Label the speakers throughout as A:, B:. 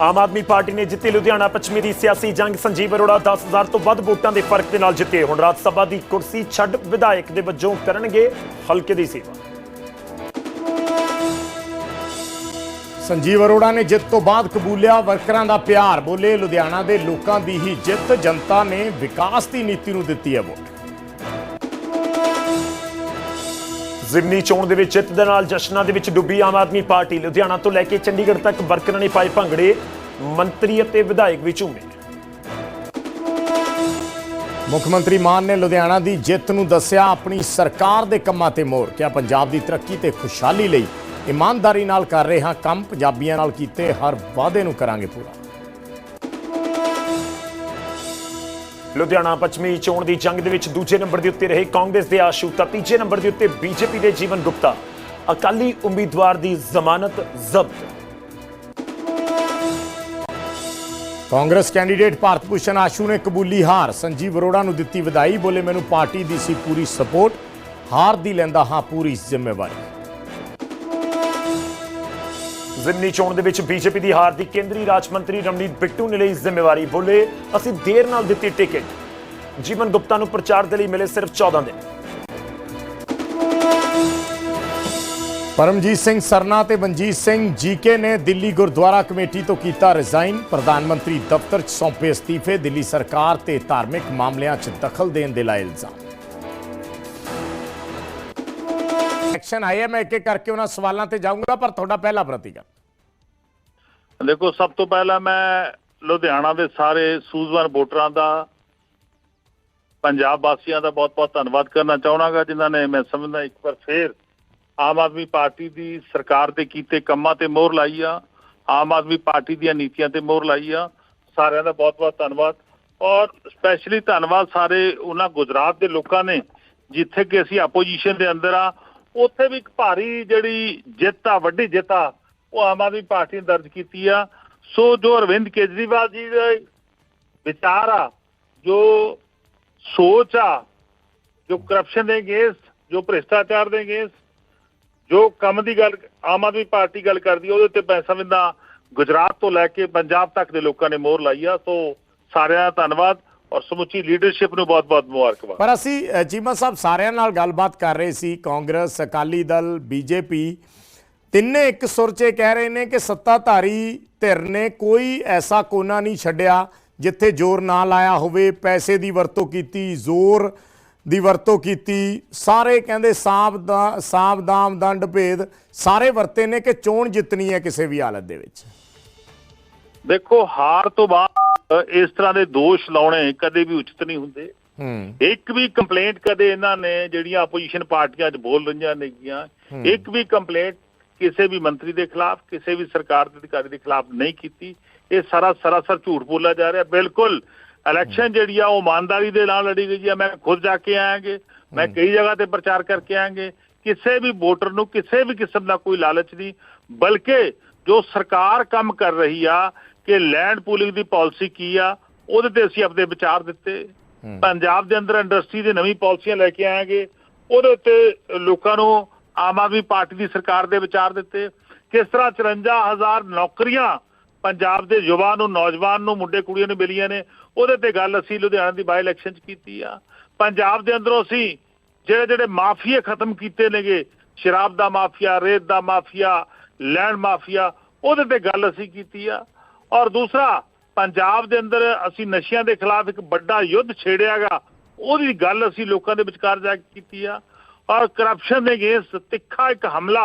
A: ਆਮ Aadmi party ਨੇ ਜਿੱਤੀ ਲੁਧਿਆਣਾ ਪੱਛਮੀ ਦੀ ਸਿਆਸੀ ਜੰਗ, ਸੰਜੀਵ ਅਰੋੜਾ 10000 ਤੋਂ ਵੱਧ ਵੋਟਾਂ ਦੇ ਫ਼ਰਕ ਦੇ ਨਾਲ ਜਿੱਤੇ। ਹੁਣ ਰਾਜ ਸਭਾ ਦੀ ਕੁਰਸੀ ਛੱਡ ਵਿਧਾਇਕ ਦੇ ਵਜੋਂ ਕਰਨਗੇ ਹਲਕੇ ਦੀ ਸੇਵਾ।
B: ਸੰਜੀਵ ਅਰੋੜਾ ਨੇ ਜਿੱਤ ਤੋਂ ਬਾਅਦ ਕਬੂਲਿਆ, ਵਰਕਰਾਂ ਦਾ ਪਿਆਰ ਬੋਲੇ, ਲੁਧਿਆਣਾ ਦੇ ਲੋਕਾਂ ਦੀ ਹੀ ਜਿੱਤ, ਜਨਤਾ ਨੇ ਵਿਕਾਸ ਦੀ ਨੀਤੀ ਨੂੰ ਦਿੱਤੀ ਹੈ ਵੋਟ।
A: ਜ਼ਿਮਨੀ ਚੋਣ ਦੇ ਵਿੱਚ ਜਿੱਤ ਦੇ ਨਾਲ ਜਸ਼ਨਾਂ ਦੇ ਵਿੱਚ ਡੁੱਬੀ ਆਮ ਆਦਮੀ ਪਾਰਟੀ ਲੁਧਿਆਣਾ ਤੋਂ ਲੈ ਕੇ ਚੰਡੀਗੜ੍ਹ ਤੱਕ ਵਰਕਰਾਂ ਨੇ ਪਾਏ ਭੰਗੜੇ। ਮੰਤਰੀ ਅਤੇ ਵਿਧਾਇਕ ਵੀ ਝੂਮੇ
B: ਮੁੱਖ ਮੰਤਰੀ ਮਾਨ ਨੇ ਲੁਧਿਆਣਾ ਦੀ ਜਿੱਤ ਨੂੰ ਦੱਸਿਆ, ਆਪਣੀ ਸਰਕਾਰ ਦੇ ਕੰਮਾਂ ਤੇ ਮੋਰ ਕਿਹਾ, ਪੰਜਾਬ ਦੀ ਤਰੱਕੀ ਤੇ ਖੁਸ਼ਹਾਲੀ ਲਈ ਇਮਾਨਦਾਰੀ ਨਾਲ ਕਰ ਰਹੇ ਹਾਂ ਕੰਮ, ਪੰਜਾਬੀਆਂ ਨਾਲ ਕੀਤੇ ਹਰ ਵਾਅਦੇ ਨੂੰ ਕਰਾਂਗੇ ਪੂਰਾ।
A: ਲੁਧਿਆਣਾ ਪੱਛਮੀ ਚੋਣ ਦੀ ਜੰਗ ਦੇ ਵਿੱਚ ਦੂਜੇ ਨੰਬਰ ਦੇ ਉੱਤੇ ਰਹੇ ਕਾਂਗਰਸ ਦੇ ਆਸ਼ੂ ਤਾਂ ਤੀਜੇ ਨੰਬਰ ਦੇ ਉੱਤੇ ਬੀਜੇਪੀ ਦੇ ਜੀਵਨ ਗੁਪਤਾ। ਅਕਾਲੀ ਉਮੀਦਵਾਰ ਦੀ ਜ਼ਮਾਨਤ ਜ਼ਬਤ।
B: ਕਾਂਗਰਸ ਕੈਂਡੀਡੇਟ ਭਾਰਤ ਭੂਸ਼ਣ ਆਸ਼ੂ ਨੇ ਕਬੂਲੀ ਹਾਰ। ਸੰਜੀਵ ਅਰੋੜਾ ਨੂੰ ਦਿੱਤੀ ਵਧਾਈ ਬੋਲੇ ਮੈਨੂੰ ਪਾਰਟੀ ਦੀ ਸੀ ਪੂਰੀ ਸਪੋਰਟ। ਹਾਰ ਦੀ ਲੈਂਦਾ ਹਾਂ ਪੂਰੀ ਜ਼ਿੰਮੇਵਾਰੀ।
A: ਜ਼ਿਮਨੀ ਚੋਣ ਦੇ ਵਿੱਚ ਬੀਜੇਪੀ ਦੀ ਹਾਰ ਦੀ ਕੇਂਦਰੀ ਰਾਜ ਮੰਤਰੀ ਰਮਨੀਤ ਬਿੱਟੂ ਨੇ ਲਈ ਜ਼ਿੰਮੇਵਾਰੀ ਬੋਲੇ। ਅਸੀਂ ਦੇਰ ਨਾਲ ਦਿੱਤੀ ਟਿਕਟ। ਜੀਵਨ ਗੁਪਤਾ ਨੂੰ ਪ੍ਰਚਾਰ ਦੇ ਲਈ ਮਿਲੇ ਸਿਰਫ 14 ਦਿਨ।
B: ਪਰਮਜੀਤ ਸਿੰਘ ਸਰਨਾ ਤੇ ਮਨਜੀਤ ਸਿੰਘ ਜੀਕੇ ਨੇ ਦਿੱਲੀ ਗੁਰਦੁਆਰਾ ਕਮੇਟੀ ਤੋਂ ਕੀਤਾ ਰਿਜ਼ਾਈਨ। ਪ੍ਰਧਾਨ ਮੰਤਰੀ ਦਫ਼ਤਰ 'ਚ ਸੌਂਪੇ ਅਸਤੀਫੇ। ਦਿੱਲੀ ਸਰਕਾਰ ਤੇ ਧਾਰਮਿਕ ਮਾਮਲਿਆਂ 'ਚ ਦਖਲ ਦੇਣ ਦੇ ਲਾਏ ਇਲਜ਼ਾਮ ਐਕਸ਼ਨ ਆਇਆ ਮੈਂ ਇੱਕ ਇੱਕ ਕਰਕੇ ਉਹਨਾਂ ਸਵਾਲਾਂ ਤੇ ਜਾਊਂਗਾ, ਪਰ ਤੁਹਾਡਾ ਪਹਿਲਾ ਪ੍ਰਤੀਕਰਨ
C: ਦੇਖੋ, ਸਭ ਤੋਂ ਪਹਿਲਾਂ ਮੈਂ ਲੁਧਿਆਣਾ ਦੇ ਸਾਰੇ ਸੂਝਵਾਨ ਵੋਟਰਾਂ ਦਾ, ਪੰਜਾਬ ਵਾਸੀਆਂ ਦਾ ਬਹੁਤ-ਬਹੁਤ ਧੰਨਵਾਦ ਕਰਨਾ ਚਾਹਣਾਗਾ, ਜਿਨ੍ਹਾਂ ਨੇ ਮੈਂ ਸਮਝਦਾ ਇੱਕ ਵਾਰ ਫੇਰ ਆਮ ਆਦਮੀ ਪਾਰਟੀ ਦੀ ਸਰਕਾਰ ਦੇ ਕੀਤੇ ਕੰਮਾਂ ਤੇ ਮੋਹਰ ਲਾਈ ਆ, ਆਮ ਆਦਮੀ ਪਾਰਟੀ ਦੀਆਂ ਨੀਤੀਆਂ ਤੇ ਮੋਹਰ ਲਾਈ ਆ, ਸਾਰਿਆਂ ਦਾ ਬਹੁਤ-ਬਹੁਤ ਧੰਨਵਾਦ। ਔਰ ਸਪੈਸ਼ਲੀ ਧੰਨਵਾਦ ਸਾਰੇ ਉਹਨਾਂ ਗੁਜਰਾਤ ਦੇ ਲੋਕਾਂ ਨੇ, ਜਿੱਥੇ ਕਿ ਅਸੀਂ ਆਪੋਜੀਸ਼ਨ ਦੇ ਅੰਦਰ ਆ ਉੱਥੇ ਵੀ ਇੱਕ ਭਾਰੀ ਜਿਹੜੀ ਜਿੱਤ ਆ, ਵੱਡੀ ਜਿੱਤ ਆ, ਉਹ ਆਮ ਆਦਮੀ ਪਾਰਟੀ ਨੇ ਦਰਜ ਕੀਤੀ ਆ। ਸੋ ਜੋ ਅਰਵਿੰਦ ਕੇਜਰੀਵਾਲ ਜੀ ਦੇ ਵਿਚਾਰ ਆ, ਜੋ ਸੋਚ ਆ, ਜੋ ਕਰਪਸ਼ਨ ਦੇ ਅਗੇਂਸਟ ਜੋ ਭ੍ਰਿਸ਼ਟਾਚਾਰ ਦੇ ਅਗੇਂਸਟ ਜੋ ਕੰਮ ਦੀ ਗੱਲ, ਆਮ ਆਦਮੀ ਪਾਰਟੀ ਗੱਲ ਕਰਦੀ ਉਹਦੇ ਉੱਤੇ ਪੈਸਾ ਸਮਝਦਾ ਗੁਜਰਾਤ ਤੋਂ ਲੈ ਕੇ ਪੰਜਾਬ ਤੱਕ ਦੇ ਲੋਕਾਂ ਨੇ ਮੋਹਰ ਲਾਈ ਆ। ਸੋ ਸਾਰਿਆਂ ਦਾ ਧੰਨਵਾਦ। ਔਰ ਸਮੁੱਚੀ ਲੀਡਰਸ਼ਿਪ ਨੂੰ ਬਹੁਤ-ਬਹੁਤ ਮੁਬਾਰਕਬਾਦ।
B: ਪਰ ਅਸੀਂ ਚੀਮਾ ਸਾਹਿਬ ਸਾਰਿਆਂ ਨਾਲ ਗੱਲਬਾਤ ਕਰ ਰਹੇ ਸੀ ਕਾਂਗਰਸ ਅਕਾਲੀ ਦਲ ਬੀਜੇਪੀ। ਤਿੰਨੇ ਇੱਕ ਸੁਰ 'ਚ ਕਹਿ ਰਹੇ ਨੇ ਕਿ ਸੱਤਾਧਾਰੀ ਧਿਰ ਨੇ ਕੋਈ ਐਸਾ ਕੋਨਾ ਨਹੀਂ ਛੱਡਿਆ ਜਿੱਥੇ ਜ਼ੋਰ ਨਾ ਲਾਇਆ ਹੋਵੇ ਪੈਸੇ ਦੀ ਵਰਤੋਂ ਕੀਤੀ ਜ਼ੋਰ ਦੀ ਵਰਤੋਂ ਕੀਤੀ। ਸਾਰੇ ਕਹਿੰਦੇ ਸਾਬ ਦਾ ਸਾਬਦਾਮ ਦੰਡ ਭੇਦ ਸਾਰੇ ਵਰਤੇ ਨੇ ਕਿ ਚੋਣ ਜਿੱਤਣੀ ਹੈ ਕਿਸੇ ਵੀ ਹਾਲਤ ਦੇ ਵਿੱਚ।
C: ਦੇਖੋ ਹਾਰ ਤੋਂ ਬਾਅਦ ਇਸ ਤਰ੍ਹਾਂ ਦੇ ਦੋਸ਼ ਲਾਉਣੇ ਕਦੇ ਵੀ ਉਚਿਤ ਨਹੀਂ ਹੁੰਦੇ।
B: ਹੂੰ।
C: ਇੱਕ ਵੀ ਕੰਪਲੇਂਟ ਕਦੇ ਇਹਨਾਂ ਨੇ ਜਿਹੜੀਆਂ ਆਪੋਜੀਸ਼ਨ ਪਾਰਟੀਆਂ 'ਚ ਬੋਲ ਰਹੀਆਂ ਨੇਗੀਆਂ ਇੱਕ ਵੀ ਕੰਪਲੇਂਟ ਕਿਸੇ ਵੀ ਮੰਤਰੀ ਦੇ ਖਿਲਾਫ ਕਿਸੇ ਵੀ ਸਰਕਾਰ ਦੇ ਅਧਿਕਾਰੀ ਦੇ ਖਿਲਾਫ ਨਹੀਂ ਕੀਤੀ। ਇਹ ਸਾਰਾ ਸਰਾਸਰ ਝੂਠ ਬੋਲਿਆ ਜਾ ਰਿਹਾ। ਬਿਲਕੁਲ ਇਲੈਕਸ਼ਨ ਜਿਹੜੀ ਆ ਉਹ ਇਮਾਨਦਾਰੀ ਦੇ ਨਾਲ ਲੜੀ ਗਈ ਆ। ਮੈਂ ਖੁਦ ਜਾ ਕੇ ਆਇਆਂਗੇ ਮੈਂ ਕਈ ਜਗ੍ਹਾ ਤੇ ਪ੍ਰਚਾਰ ਕਰਕੇ ਆਇਆਂਗੇ। ਕਿਸੇ ਵੀ ਵੋਟਰ ਨੂੰ ਕਿਸੇ ਵੀ ਕਿਸਮ ਦਾ ਕੋਈ ਲਾਲਚ ਨਹੀਂ ਬਲਕਿ ਜੋ ਸਰਕਾਰ ਕੰਮ ਕਰ ਰਹੀ ਆ ਕਿ ਲੈਂਡ ਪੂਲਿੰਗ ਦੀ ਪਾਲਿਸੀ ਕੀ ਆ ਉਹਦੇ ਤੇ ਅਸੀਂ ਆਪਣੇ ਵਿਚਾਰ ਦਿੱਤੇ। ਪੰਜਾਬ ਦੇ ਅੰਦਰ ਇੰਡਸਟਰੀ ਦੇ ਨਵੀਂ ਪਾਲਿਸੀਆਂ ਲੈ ਕੇ ਆਏਗੇ। ਉਹਦੇ ਉੱਤੇ ਲੋਕਾਂ ਨੂੰ ਆਮ ਆਦਮੀ ਪਾਰਟੀ ਦੀ ਸਰਕਾਰ ਦੇ ਵਿਚਾਰ ਦਿੱਤੇ। ਕਿਸ ਤਰ੍ਹਾਂ 54000 ਨੌਕਰੀਆਂ ਪੰਜਾਬ ਦੇ ਯੁਵਾ ਨੂੰ ਨੌਜਵਾਨ ਨੂੰ ਮੁੰਡੇ ਕੁੜੀਆਂ ਨੂੰ ਮਿਲੀਆਂ ਨੇ ਉਹਦੇ ਤੇ ਗੱਲ ਅਸੀਂ ਲੁਧਿਆਣਾ ਦੀ ਬਾਈ ਇਲੈਕਸ਼ਨ 'ਚ ਕੀਤੀ ਆ। ਪੰਜਾਬ ਦੇ ਅੰਦਰੋਂ ਅਸੀਂ ਜਿਹੜੇ ਜਿਹੜੇ ਮਾਫੀਏ ਖਤਮ ਕੀਤੇ ਨੇਗੇ ਸ਼ਰਾਬ ਦਾ ਮਾਫੀਆ ਰੇਤ ਦਾ ਮਾਫੀਆ ਲੈਂਡ ਮਾਫੀਆ ਉਹਦੇ ਤੇ ਗੱਲ ਅਸੀਂ ਕੀਤੀ ਆ। ਔਰ ਦੂਸਰਾ, ਪੰਜਾਬ ਦੇ ਅੰਦਰ ਅਸੀਂ ਨਸ਼ਿਆਂ ਦੇ ਖਿਲਾਫ ਇੱਕ ਵੱਡਾ ਯੁੱਧ ਛੇੜਿਆਗਾ, ਉਹਦੀ ਗੱਲ ਅਸੀਂ ਲੋਕਾਂ ਦੇ ਵਿਚਕਾਰ ਜਾ ਕੇ ਕੀਤੀ ਆ। ਔਰ ਕਰਪਸ਼ਨ ਦੇ ਅਗੇਂਸਟ ਤਿੱਖਾ ਇੱਕ ਹਮਲਾ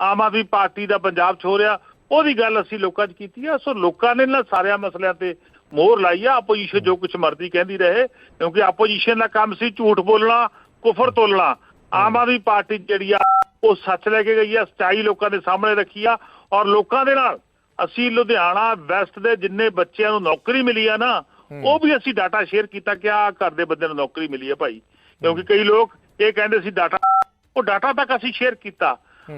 C: ਆਮ ਆਦਮੀ ਪਾਰਟੀ ਦਾ ਪੰਜਾਬ 'ਚ ਹੋ ਰਿਹਾ, ਉਹਦੀ ਗੱਲ ਅਸੀਂ ਲੋਕਾਂ 'ਚ ਕੀਤੀ ਆ। ਸੋ ਲੋਕਾਂ ਨੇ ਨਾ ਸਾਰਿਆਂ ਮਸਲਿਆਂ ਤੇ ਮੋਹਰ ਲਾਈ ਆ। ਆਪੋਜੀਸ਼ਨ ਜੋ ਕੁਝ ਮਰਦੀ ਕਹਿੰਦੀ ਰਹੇ, ਕਿਉਂਕਿ ਆਪੋਜੀਸ਼ਨ ਦਾ ਕੰਮ ਸੀ ਝੂਠ ਬੋਲਣਾ, ਕੁਫਰ ਤੋਲਣਾ। ਆਮ ਆਦਮੀ ਪਾਰਟੀ ਜਿਹੜੀ ਆ, ਉਹ ਸੱਚ ਲੈ ਕੇ ਗਈ ਆ, ਸਚਾਈ ਲੋਕਾਂ ਦੇ ਸਾਹਮਣੇ ਰੱਖੀ ਆ। ਔਰ ਲੋਕਾਂ ਦੇ ਨਾਲ ਅਸੀਂ ਲੁਧਿਆਣਾ ਵੈਸਟ ਦੇ ਜਿੰਨੇ ਬੱਚਿਆਂ ਨੂੰ ਨੌਕਰੀ ਮਿਲੀ ਆ ਨਾ ਉਹ ਵੀ ਅਸੀਂ ਡਾਟਾ ਸ਼ੇਅਰ ਕੀਤਾ ਕਿ ਆ ਘਰ ਦੇ ਬੰਦੇ ਨੂੰ ਨੌਕਰੀ ਮਿਲੀ ਆ ਭਾਈ। ਕਿਉਂਕਿ ਕਈ ਲੋਕ ਇਹ ਕਹਿੰਦੇ ਸੀ ਡਾਟਾ ਉਹ ਡਾਟਾ ਤੱਕ ਅਸੀਂ ਸ਼ੇਅਰ ਕੀਤਾ।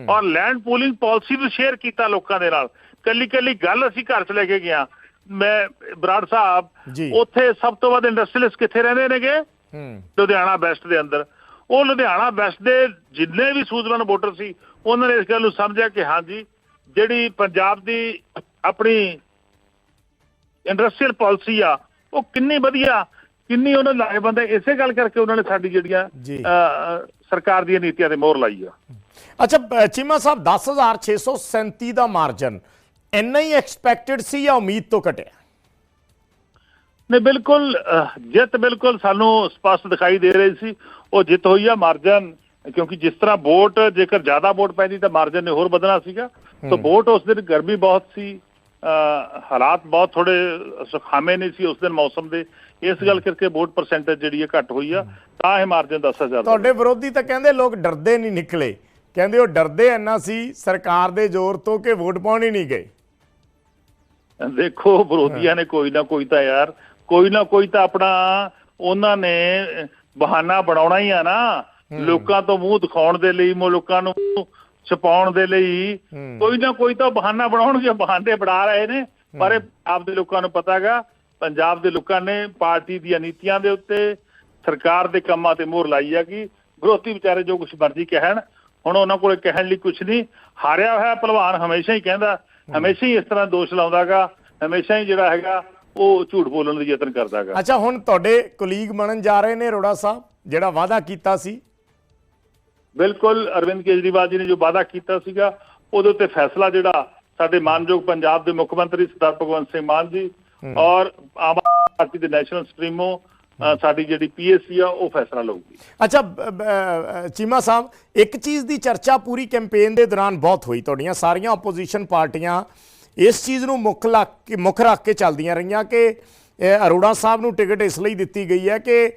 C: ਔਰ ਲੈਂਡ ਪੂਲਿੰਗ ਪਾਲਿਸੀ ਵੀ ਸ਼ੇਅਰ ਕੀਤਾ ਲੋਕਾਂ ਦੇ ਨਾਲ। ਕੱਲੀ ਕੱਲੀ ਗੱਲ ਅਸੀਂ ਘਰ 'ਚ ਲੈ ਕੇ ਗਿਆ ਮੈਂ ਬਰਾੜ ਸਾਹਿਬ। ਉੱਥੇ ਸਭ ਤੋਂ ਵੱਧ ਇੰਡਸਟਰੀਅਲਿਸਟ ਕਿੱਥੇ ਰਹਿੰਦੇ ਨੇਗੇ? ਲੁਧਿਆਣਾ ਵੈਸਟ ਦੇ ਅੰਦਰ। ਉਹ ਲੁਧਿਆਣਾ ਵੈਸਟ ਦੇ ਜਿੰਨੇ ਵੀ ਸੂਝਵਾਨ ਵੋਟਰ ਸੀ ਉਹਨਾਂ ਨੇ ਇਸ ਗੱਲ ਨੂੰ ਸਮਝਿਆ ਕਿ ਹਾਂਜੀ ਜਿਹੜੀ ਪੰਜਾਬ ਦੀ ਆਪਣੀ ਇੰਡਸਟਰੀਅਲ ਪਾਲਿਸੀ ਆ ਉਹ ਕਿੰਨੀ ਵਧੀਆ ਕਿੰਨੀ ਉਹਨਾਂ ਲਾਏ ਬੰਦੇ ਇਸੇ ਗੱਲ ਕਰਕੇ ਉਹਨਾਂ ਨੇ ਸਾਡੀ ਜਿਹੜੀਆਂ ਸਰਕਾਰ ਦੀਆਂ ਨੀਤੀਆਂ ਤੇ ਮੋਹਰ ਲਾਈ ਆ।
B: ਅੱਛਾ ਚੀਮਾ ਸਾਹਿਬ 10637 ਦਾ ਮਾਰਜਨ ਇੰਨਾ ਹੀ ਐਕਸਪੈਕਟਡ ਸੀ ਜਾਂ ਉਮੀਦ ਤੋਂ ਘਟਿਆ?
C: ਨੇ ਬਿਲਕੁਲ ਜਿੱਤ ਬਿਲਕੁਲ ਸਾਨੂੰ ਸਪਸ਼ਟ ਦਿਖਾਈ ਦੇ ਰਹੀ ਸੀ। ਉਹ ਜਿੱਤ ਹੋਈ ਆ ਮਾਰਜਨ ਕਿਉਂਕਿ ਜਿਸ ਤਰ੍ਹਾਂ ਵੋਟ ਜੇਕਰ ਜ਼ਿਆਦਾ ਵੋਟ ਪੈਂਦੀ ਤਾਂ ਮਾਰਜਨ ਨੇ ਹੋਰ ਵਧਣਾ ਸੀਗਾ। ਤਾਂ ਵੋਟ ਉਸ ਦਿਨ ਗਰਮੀ ਬਹੁਤ ਸੀ ਹਾਲਾਤ ਬਹੁਤ ਥੋੜੇ ਸੁਖਾਵੇਂ ਨਹੀਂ ਸੀ ਉਸ ਦਿਨ ਮੌਸਮ ਦੇ ਇਸ ਗੱਲ ਕਰਕੇ ਵੋਟ ਪਰਸੈਂਟੇਜ ਜਿਹੜੀ ਹੈ ਘੱਟ ਹੋਈ ਆ ਤਾਂ ਇਹ ਮਾਰਜਨ 10000 ਦਾ
B: ਤੁਹਾਡੇ ਵਿਰੋਧੀ ਤਾਂ ਕਹਿੰਦੇ ਲੋਕ ਡਰਦੇ ਨਹੀਂ ਨਿਕਲੇ ਕਹਿੰਦੇ ਉਹ ਡਰਦੇ ਇੰਨਾ ਸੀ ਸਰਕਾਰ ਦੇ ਜ਼ੋਰ ਤੋਂ ਕਿ ਵੋਟ ਪਾਉਣ ਹੀ ਨਹੀਂ ਗਏ
C: ਦੇਖੋ ਵਿਰੋਧੀਆਂ ਨੇ ਕੋਈ ਨਾ ਕੋਈ ਤਾਂ ਯਾਰ ਕੋਈ ਨਾ ਕੋਈ ਤਾਂ ਆਪਣਾ ਉਹਨਾਂ ਨੇ ਬਹਾਨਾ ਬਣਾਉਣਾ ਹੀ ਆ ਨਾ ਲੋਕਾਂ ਤੋਂ ਮੂੰਹ ਦਿਖਾਉਣ ਦੇ ਲਈ ਮੋ ਲੋਕਾਂ ਨੂੰ ਛਪਾਉਣ ਦੇ ਲਈ। ਕੋਈ ਨਾ ਕੋਈ ਤਾਂ ਬਹਾਨਾ ਬਣਾਉਣਗੇ ਬਹਾਨੇ ਬਣਾ ਰਹੇ ਨੇ। ਪਰ ਪੰਜਾਬ ਦੇ ਲੋਕਾਂ ਨੂੰ ਪਤਾ ਹੈਗਾ ਪੰਜਾਬ ਦੇ ਲੋਕਾਂ ਨੇ ਪਾਰਟੀ ਦੀਆਂ ਨੀਤੀਆਂ ਦੇ ਉੱਤੇ ਸਰਕਾਰ ਦੇ ਕੰਮਾਂ ਤੇ ਮੋਹਰ ਲਾਈ ਆ ਕਿ ਵਿਰੋਧੀ ਵਿਚਾਰੇ ਜੋ ਕੁਝ ਮਰਜ਼ੀ ਕਹਿਣ ਹੁਣ ਉਹਨਾਂ ਕੋਲੇ ਕਹਿਣ ਲਈ ਕੁਝ ਨਹੀਂ। ਹਾਰਿਆ ਹੋਇਆ ਪਹਿਲਵਾਨ ਹਮੇਸ਼ਾ ਹੀ ਕਹਿੰਦਾ ਹਮੇਸ਼ਾ ਹੀ ਇਸ ਤਰ੍ਹਾਂ ਦੋਸ਼ ਲਾਉਂਦਾਗਾ ਹਮੇਸ਼ਾ ਹੀ ਜਿਹੜਾ ਹੈਗਾ ਉਹ ਝੂਠ ਬੋਲਣ ਦੀ ਯਤਨ ਕਰਦਾਗਾ
B: ਅੱਛਾ ਹੁਣ ਤੁਹਾਡੇ ਕੁਲੀਗ ਬਣਨ ਜਾ ਰਹੇ ਨੇ ਅਰੋੜਾ ਸਾਹਿਬ ਜਿਹੜਾ ਵਾਅਦਾ ਕੀਤਾ ਸੀ।
C: ਬਿਲਕੁਲ ਅਰਵਿੰਦ ਕੇਜਰੀਵਾਲ ਜੀ ਨੇ ਜੋ ਵਾਅਦਾ ਕੀਤਾ ਸੀਗਾ ਉਹਦੇ ਉੱਤੇ ਫੈਸਲਾ ਜਿਹੜਾ ਸਾਡੇ ਮਾਨਯੋਗ ਪੰਜਾਬ ਦੇ ਮੁੱਖ ਮੰਤਰੀ ਸਰਦਾਰ ਭਗਵੰਤ ਸਿੰਘ ਮਾਨ ਜੀ ਔਰ ਆਮ ਆਦਮੀ ਪਾਰਟੀ ਦੇ ਨੈਸ਼ਨਲ ਸਟ੍ਰੀਮੋਂ ਸਾਡੀ ਜਿਹੜੀ ਪੀਐਸਸੀ ਆ ਉਹ ਫੈਸਲਾ ਲਊਗੀ।
B: ਅੱਛਾ ਚੀਮਾ ਸਾਹਿਬ ਇੱਕ ਚੀਜ਼ ਦੀ ਚਰਚਾ ਪੂਰੀ ਕੈਂਪੇਨ ਦੇ ਦੌਰਾਨ ਬਹੁਤ ਹੋਈ ਤੁਹਾਡੀਆਂ ਸਾਰੀਆਂ ਆਪੋਜੀਸ਼ਨ ਪਾਰਟੀਆਂ ਇਸ ਚੀਜ਼ ਨੂੰ ਮੁੱਖ ਲੱਗ ਕੇ ਮੁੱਖ ਰੱਖ ਕੇ ਚੱਲਦੀਆਂ ਰਹੀਆਂ ਕਿ ਅਰੋੜਾ ਸਾਹਿਬ ਨੂੰ ਟਿਕਟ ਇਸ ਲਈ ਦਿੱਤੀ ਗਈ ਹੈ ਕਿ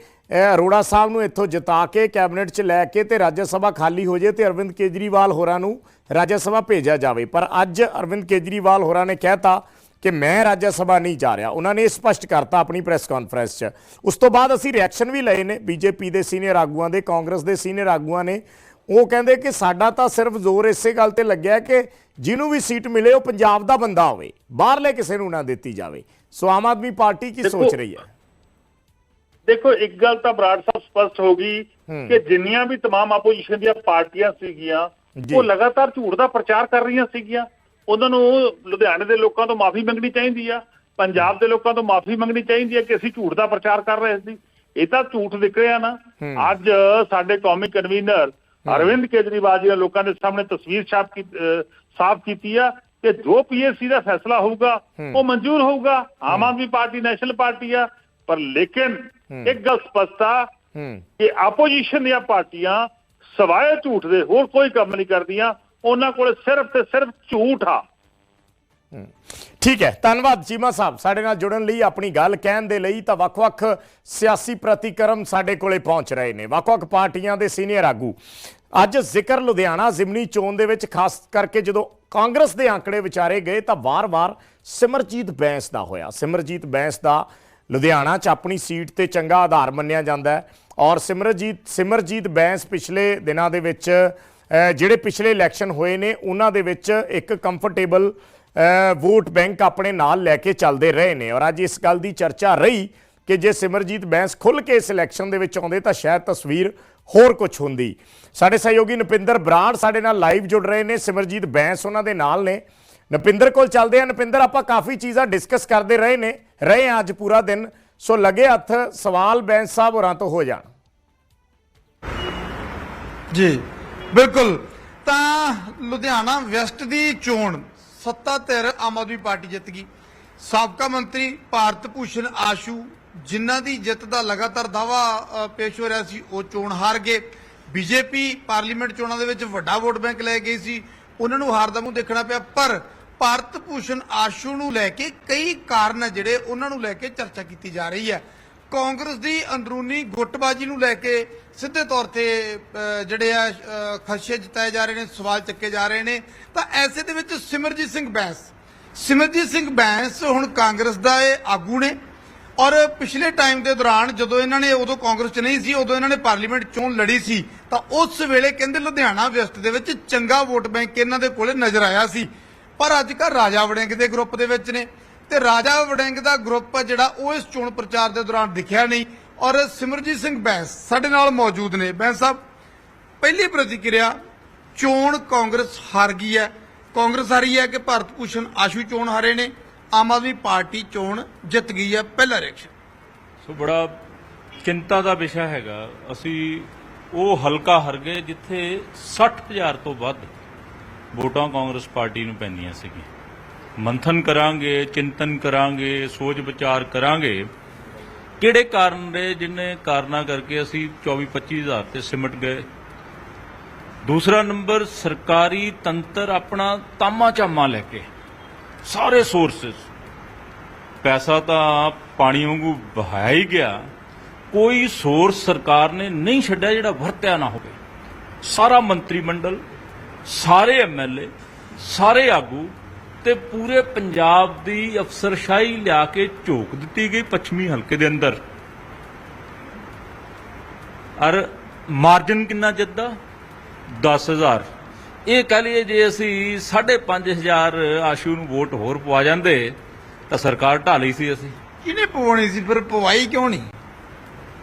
B: ਅਰੋੜਾ ਸਾਹਿਬ ਨੂੰ ਇੱਥੋਂ ਜਿਤਾ ਕੇ ਕੈਬਨਿਟ 'ਚ ਲੈ ਕੇ ਤੇ ਰਾਜ ਸਭਾ ਖਾਲੀ ਹੋ ਜੇ ਤੇ ਅਰਵਿੰਦ ਕੇਜਰੀਵਾਲ ਹੋਰਾਂ ਨੂੰ ਰਾਜ ਸਭਾ ਭੇਜਿਆ ਜਾਵੇ। ਪਰ ਅੱਜ ਅਰਵਿੰਦ ਕੇਜਰੀਵਾਲ ਹੋਰਾਂ ਨੇ ਕਹਿਤਾ ਕਿ ਮੈਂ ਰਾਜ ਸਭਾ ਨਹੀਂ ਜਾ ਰਿਹਾ। ਉਹਨਾਂ ਨੇ ਇਹ ਸਪਸ਼ਟ ਕਰਤਾ ਆਪਣੀ ਪ੍ਰੈਸ ਕਾਨਫਰੰਸ 'ਚ। ਉਸ ਤੋਂ ਬਾਅਦ ਅਸੀਂ ਰਿਐਕਸ਼ਨ ਵੀ ਲਏ ਨੇ। ਬੀਜੇਪੀ ਦੇ ਸੀਨੀਅਰ ਆਗੂਆਂ ਦੇ, ਕਾਂਗਰਸ ਦੇ ਸੀਨੀਅਰ ਆਗੂਆਂ ਨੇ। ਉਹ ਕਹਿੰਦੇ ਕਿ ਸਾਡਾ ਤਾਂ ਸਿਰਫ ਜ਼ੋਰ ਇਸੇ ਗੱਲ ਤੇ ਲੱਗਿਆ ਕਿ ਜਿਹਨੂੰ ਵੀ ਸੀਟ ਮਿਲੇ ਉਹ ਪੰਜਾਬ ਦਾ ਬੰਦਾ ਹੋਵੇ। ਬਾਹਰਲੇ ਕਿਸੇ ਨੂੰ ਨਾ ਦਿੱਤੀ ਜਾਵੇ। ਸੋ ਆਮ ਆਦਮੀ ਪਾਰਟੀ ਕੀ ਸੋਚ
C: ਦੇਖੋ,
B: ਰਹੀ ਹੈ
C: ਦੇਖੋ ਇੱਕ ਗੱਲ ਤਾਂ ਬਰਾੜ ਸਾਹਿਬ ਸਪਸ਼ਟ ਹੋ ਗਈ ਕਿ ਜਿੰਨੀਆਂ ਵੀ तमाम ਆਪੋਜੀਸ਼ਨ ਦੀਆਂ ਪਾਰਟੀਆਂ ਸੀਗੀਆਂ
B: ਜੀ।
C: ਉਹ ਲਗਾਤਾਰ ਝੂਠ ਦਾ ਪ੍ਰਚਾਰ ਕਰ ਰਹੀਆਂ ਸੀਗੀਆਂ ਉਹਨਾਂ ਨੂੰ ਲੁਧਿਆਣੇ ਦੇ ਲੋਕਾਂ ਤੋਂ ਮਾਫੀ ਮੰਗਣੀ ਚਾਹੀਦੀ ਆ ਪੰਜਾਬ ਦੇ ਲੋਕਾਂ ਤੋਂ ਮਾਫੀ ਮੰਗਣੀ ਚਾਹੀਦੀ ਆ ਕਿ ਅਸੀਂ ਝੂਠ ਦਾ ਪ੍ਰਚਾਰ ਕਰ ਰਹੇ ਸੀ ਇਹ ਤਾਂ ਝੂਠ ਨਿਕਲਿਆ ਨਾ ਅੱਜ ਸਾਡੇ ਕੌਮੀ ਕਨਵੀਨਰ ਅਰਵਿੰਦ ਕੇਜਰੀਵਾਲ ਜੀ ਨੇ ਲੋਕਾਂ ਦੇ ਸਾਹਮਣੇ ਤਸਵੀਰ ਛਾਪ ਕੀ ਅਹ ਸਾਫ਼ ਕੀਤੀ ਆ ਕਿ ਜੋ ਪੀਐਸਸੀ ਦਾ ਫੈਸਲਾ ਹੋਊਗਾ ਉਹ ਮਨਜ਼ੂਰ ਹੋਊਗਾ। Aam Aadmi party national party ਆ ਪਰ ਲੇਕਿਨ ਇੱਕ ਗੱਲ ਸਪਸ਼ਟ ਆ ਕਿ ਆਪੋਜੀਸ਼ਨ ਦੀਆਂ ਪਾਰਟੀਆਂ ਸਵਾਏ ਝੂਠ ਦੇ ਹੋਰ ਕੋਈ ਕੰਮ ਨਹੀਂ ਕਰਦੀਆਂ। ਉਹਨਾਂ ਕੋਲ ਸਿਰਫ ਤੇ ਸਿਰਫ ਝੂਠ ਆ।
B: ਠੀਕ ਹੈ, ਧੰਨਵਾਦ ਚੀਮਾ ਸਾਹਿਬ, ਸਾਡੇ ਨਾਲ ਜੁੜਨ ਲਈ ਆਪਣੀ ਗੱਲ ਕਹਿਣ ਦੇ ਲਈ ਤਾਂ ਵੱਖ-ਵੱਖ ਸਿਆਸੀ ਪ੍ਰਤੀਕਰਮ ਸਾਡੇ ਕੋਲੇ ਪਹੁੰਚ ਰਹੇ ਨੇ, ਵੱਖ-ਵੱਖ ਪਾਰਟੀਆਂ ਦੇ ਸੀਨੀਅਰ ਆਗੂ। ਅੱਜ ਜ਼ਿਕਰ ਲੁਧਿਆਣਾ ਜ਼ਿਮਨੀ ਚੋਣ ਦੇ ਵਿੱਚ, ਖਾਸ ਕਰਕੇ ਜਦੋਂ ਕਾਂਗਰਸ ਦੇ ਆંકੜੇ ਵਿਚਾਰੇ ਗਏ ਤਾਂ ਵਾਰ-ਵਾਰ ਸਿਮਰਜੀਤ ਬੈਂਸ ਦਾ ਹੋਇਆ। ਸਿਮਰਜੀਤ ਬੈਂਸ ਦਾ ਲੁਧਿਆਣਾ 'ਚ ਆਪਣੀ ਸੀਟ ਤੇ ਚੰਗਾ ਆਧਾਰ ਮੰਨਿਆ ਜਾਂਦਾ ਹੈ ਔਰ ਸਿਮਰਜੀਤ ਸਿਮਰਜੀਤ ਬੈਂਸ ਪਿਛਲੇ ਦਿਨਾਂ ਦੇ ਵਿੱਚ ਜਿਹੜੇ ਪਿਛਲੇ ਇਲੈਕਸ਼ਨ ਹੋਏ ਨੇ, ਉਹਨਾਂ ਦੇ ਵਿੱਚ ਇੱਕ ਕੰਫਰਟੇਬਲ ਵੋਟ ਬੈਂਕ ਆਪਣੇ ਨਾਲ ਲੈ ਕੇ ਚੱਲਦੇ ਰਹੇ ਨੇ। ਔਰ ਅੱਜ ਇਸ ਗੱਲ ਦੀ ਚਰਚਾ ਰਹੀ ਕਿ ਜੇ ਸਿਮਰਜੀਤ ਬੈਂਸ ਖੁੱਲ ਕੇ ਇਸ ਇਲੈਕਸ਼ਨ ਦੇ ਵਿੱਚ ਆਉਂਦੇ ਤਾਂ ਸ਼ਾਇਦ ਤਸਵੀਰ ਹੋਰ ਕੁਝ ਹੁੰਦੀ। ਸਾਡੇ ਸਹਿਯੋਗੀ ਨਪਿੰਦਰ ਬਰਾੜ ਸਾਡੇ ਨਾਲ ਲਾਈਵ ਜੁੜ ਰਹੇ ਨੇ। ਸਿਮਰਜੀਤ ਬੈਂਸ ਉਹਨਾਂ ਦੇ ਨਾਲ ਨੇ। ਨਪਿੰਦਰ ਕੋਲ ਚੱਲਦੇ ਆ ਨਪਿੰਦਰ, ਆਪਾਂ ਕਾਫੀ ਚੀਜ਼ਾਂ ਡਿਸਕਸ ਕਰਦੇ ਰਹੇ ਨੇ। ਰਹੇ ਆ ਅੱਜ ਪੂਰਾ ਦਿਨ। ਸੋ ਲੱਗੇ ਹੱਥ ਸਵਾਲ ਬੈਂਸ ਸਾਹਿਬ ਹੋਰਾਂ ਤੋਂ ਹੋ ਜਾਣ।
D: ਜੀ, ਬਿਲਕੁਲ। ਤਾਂ ਲੁਧਿਆਣਾ ਵੈਸਟ ਦੀ ਚੋਣ ਸੱਤਾ ਧਿਰ ਆਮ ਆਦਮੀ ਪਾਰਟੀ ਜਿੱਤ ਗਈ। ਸਾਬਕਾ ਮੰਤਰੀ ਭਾਰਤ ਭੂਸ਼ਣ ਆਸ਼ੂ, ਜਿਨ੍ਹਾਂ ਦੀ ਜਿੱਤ ਦਾ ਲਗਾਤਾਰ ਦਾਵਾ ਪੇਸ਼ ਹੋ ਰਿਹਾ ਸੀ, ਉਹ ਚੋਣ ਹਾਰ ਗਏ। ਬੀਜੇਪੀ ਪਾਰਲੀਮੈਂਟ ਚੋਣਾਂ ਦੇ ਵਿੱਚ ਵੱਡਾ ਵੋਟ ਬੈਂਕ ਲੈ ਗਈ ਸੀ। ਉਹਨਾਂ ਨੂੰ ਹਾਰ ਦਾ ਮੂੰਹ ਦੇਖਣਾ ਪਿਆ, ਪਰ ਭਾਰਤ ਭੂਸ਼ਣ ਆਸ਼ੂ ਨੂੰ ਲੈ ਕੇ ਕਈ ਕਾਰਨ ਜਿਹੜੇ ਉਹਨਾਂ ਨੂੰ ਲੈ ਕੇ ਚਰਚਾ ਕੀਤੀ ਜਾ ਰਹੀ ਹੈ। ਕਾਂਗਰਸ ਦੀ ਅੰਦਰੂਨੀ ਗੁੱਟਬਾਜੀ ਨੂੰ ਲੈ ਕੇ ਸਿੱਧੇ ਤੌਰ ਤੇ ਜਿਹੜੇ ਆ ਅਹ, ਖਦਸ਼ੇ ਜਤਾਏ ਜਾ ਰਹੇ ਨੇ ਸਵਾਲ ਚੱਕੇ ਜਾ ਰਹੇ ਨੇ। ਤਾਂ ਐਸੇ ਦੇ ਵਿੱਚ ਸਿਮਰਜੀਤ ਸਿੰਘ ਬੈਂਸ। ਸਿਮਰਜੀਤ ਸਿੰਘ ਬੈਂਸ ਹੁਣ ਕਾਂਗਰਸ ਦਾ ਇਹ ਆਗੂ ਨੇ। ਔਰ ਪਿਛਲੇ ਟਾਈਮ ਦੇ ਦੌਰਾਨ ਜਦੋਂ ਇਹਨਾਂ ਨੇ ਉਦੋਂ ਕਾਂਗਰਸ 'ਚ ਨਹੀਂ ਸੀ ਉਦੋਂ ਇਹਨਾਂ ਨੇ ਪਾਰਲੀਮੈਂਟ ਚੋਣ ਲੜੀ ਸੀ ਤਾਂ ਉਸ ਵੇਲੇ ਕਹਿੰਦੇ ਲੁਧਿਆਣਾ ਵੈਸਟ ਦੇ ਵਿੱਚ ਚੰਗਾ ਵੋਟ ਬੈਂਕ ਇਹਨਾਂ ਦੇ ਕੋਲੇ ਨਜ਼ਰ ਆਇਆ ਸੀ। ਪਰ ਅੱਜ ਕੱਲ੍ਹ ਰਾਜਾ ਵੜਿੰਗ ਦੇ ਗਰੁੱਪ ਦੇ ਵਿੱਚ ਨੇ। ਤੇ ਰਾਜਾ ਵੜਿੰਗ ਦਾ ਗਰੁੱਪ ਜਿਹੜਾ ਉਹ ਇਸ ਚੋਣ ਪ੍ਰਚਾਰ ਦੇ ਦੌਰਾਨ ਦਿਖਿਆ ਨਹੀਂ ਔਰ ਸਿਮਰਜੀਤ ਸਿੰਘ ਬੈਂਸ ਸਾਡੇ ਨਾਲ ਮੌਜੂਦ ਨੇ। ਬੈਂਸ ਸਾਹਿਬ, ਪਹਿਲੀ ਪ੍ਰਤੀਕਿਰਿਆ, ਚੋਣ ਕਾਂਗਰਸ ਹਾਰ ਗਈ ਹੈ। ਕਾਂਗਰਸ ਹਾਰੀ ਹੈ ਕਿ ਭਾਰਤ ਭੂਸ਼ਣ ਆਸ਼ੂ ਚੋਣ ਹਾਰੇ ਨੇ। ਆਮ ਆਦਮੀ ਪਾਰਟੀ ਚੋਣ ਜਿੱਤ ਗਈ ਹੈ। ਪਹਿਲਾ ਰਿਐਕਸ਼ਨ
E: ਸੋ ਬੜਾ ਚਿੰਤਾ ਦਾ ਵਿਸ਼ਾ ਹੈਗਾ। ਅਸੀਂ ਉਹ ਹਲਕਾ ਹਰ ਗਏ ਜਿੱਥੇ 60000 ਤੋਂ ਵੱਧ ਵੋਟਾਂ ਕਾਂਗਰਸ ਪਾਰਟੀ ਨੂੰ ਪੈਂਦੀਆਂ ਸੀਗੀਆਂ। ਮੰਥਨ ਕਰਾਂਗੇ, ਚਿੰਤਨ ਕਰਾਂਗੇ, ਸੋਚ ਵਿਚਾਰ ਕਰਾਂਗੇ। ਕਿਹੜੇ ਕਾਰਨ ਨੇ ਜਿਨੇ ਕਾਰਨਾਂ ਕਰਕੇ ਅਸੀਂ 24 25000 ਤੇ ਸਿਮਟ ਗਏ? ਦੂਸਰਾ ਨੰਬਰ, ਸਰਕਾਰੀ ਤੰਤਰ ਆਪਣਾ ਤਾਮਾ ਚਾਮਾ ਲੈ ਕੇ, ਸਾਰੇ ਸੋਰਸਸ ਪੈਸਾ ਤਾਂ ਪਾਣੀ ਵਾਂਗੂ ਵਹਾਇਆ ਹੀ ਗਿਆ। ਕੋਈ ਸੋਰਸ ਸਰਕਾਰ ਨੇ ਨਹੀਂ ਛੱਡਿਆ ਜਿਹੜਾ ਵਰਤਿਆ ਨਾ ਹੋਵੇ। ਸਾਰਾ ਮੰਤਰੀ ਮੰਡਲ, ਸਾਰੇ ਐਮਐਲਏ ਸਾਰੇ ਆਗੂ ਤੇ ਪੂਰੇ ਪੰਜਾਬ ਦੀ ਅਫਸਰਸ਼ਾਹੀ ਲਿਆ ਕੇ ਝੋਕ ਦਿੱਤੀ ਗਈ ਪੱਛਮੀ ਹਲਕੇ ਦੇ ਅੰਦਰ। ਔਰ ਮਾਰਜਨ ਕਿੰਨਾ ਜਿੱਦਾ 10000 ਇਹ ਕਹ ਲਈਏ ਜੇ ਅਸੀਂ 5500 ਆਸ਼ੂ ਨੂੰ ਵੋਟ ਹੋਰ ਪਵਾ ਜਾਂਦੇ ਤਾਂ ਸਰਕਾਰ ਢਾ ਲਈ ਸੀ ਅਸੀਂ।
D: ਕਿਹਨੇ ਪਵਾਉਣੀ ਸੀ? ਫਿਰ ਪਵਾਈ ਕਿਉਂ ਨਹੀਂ?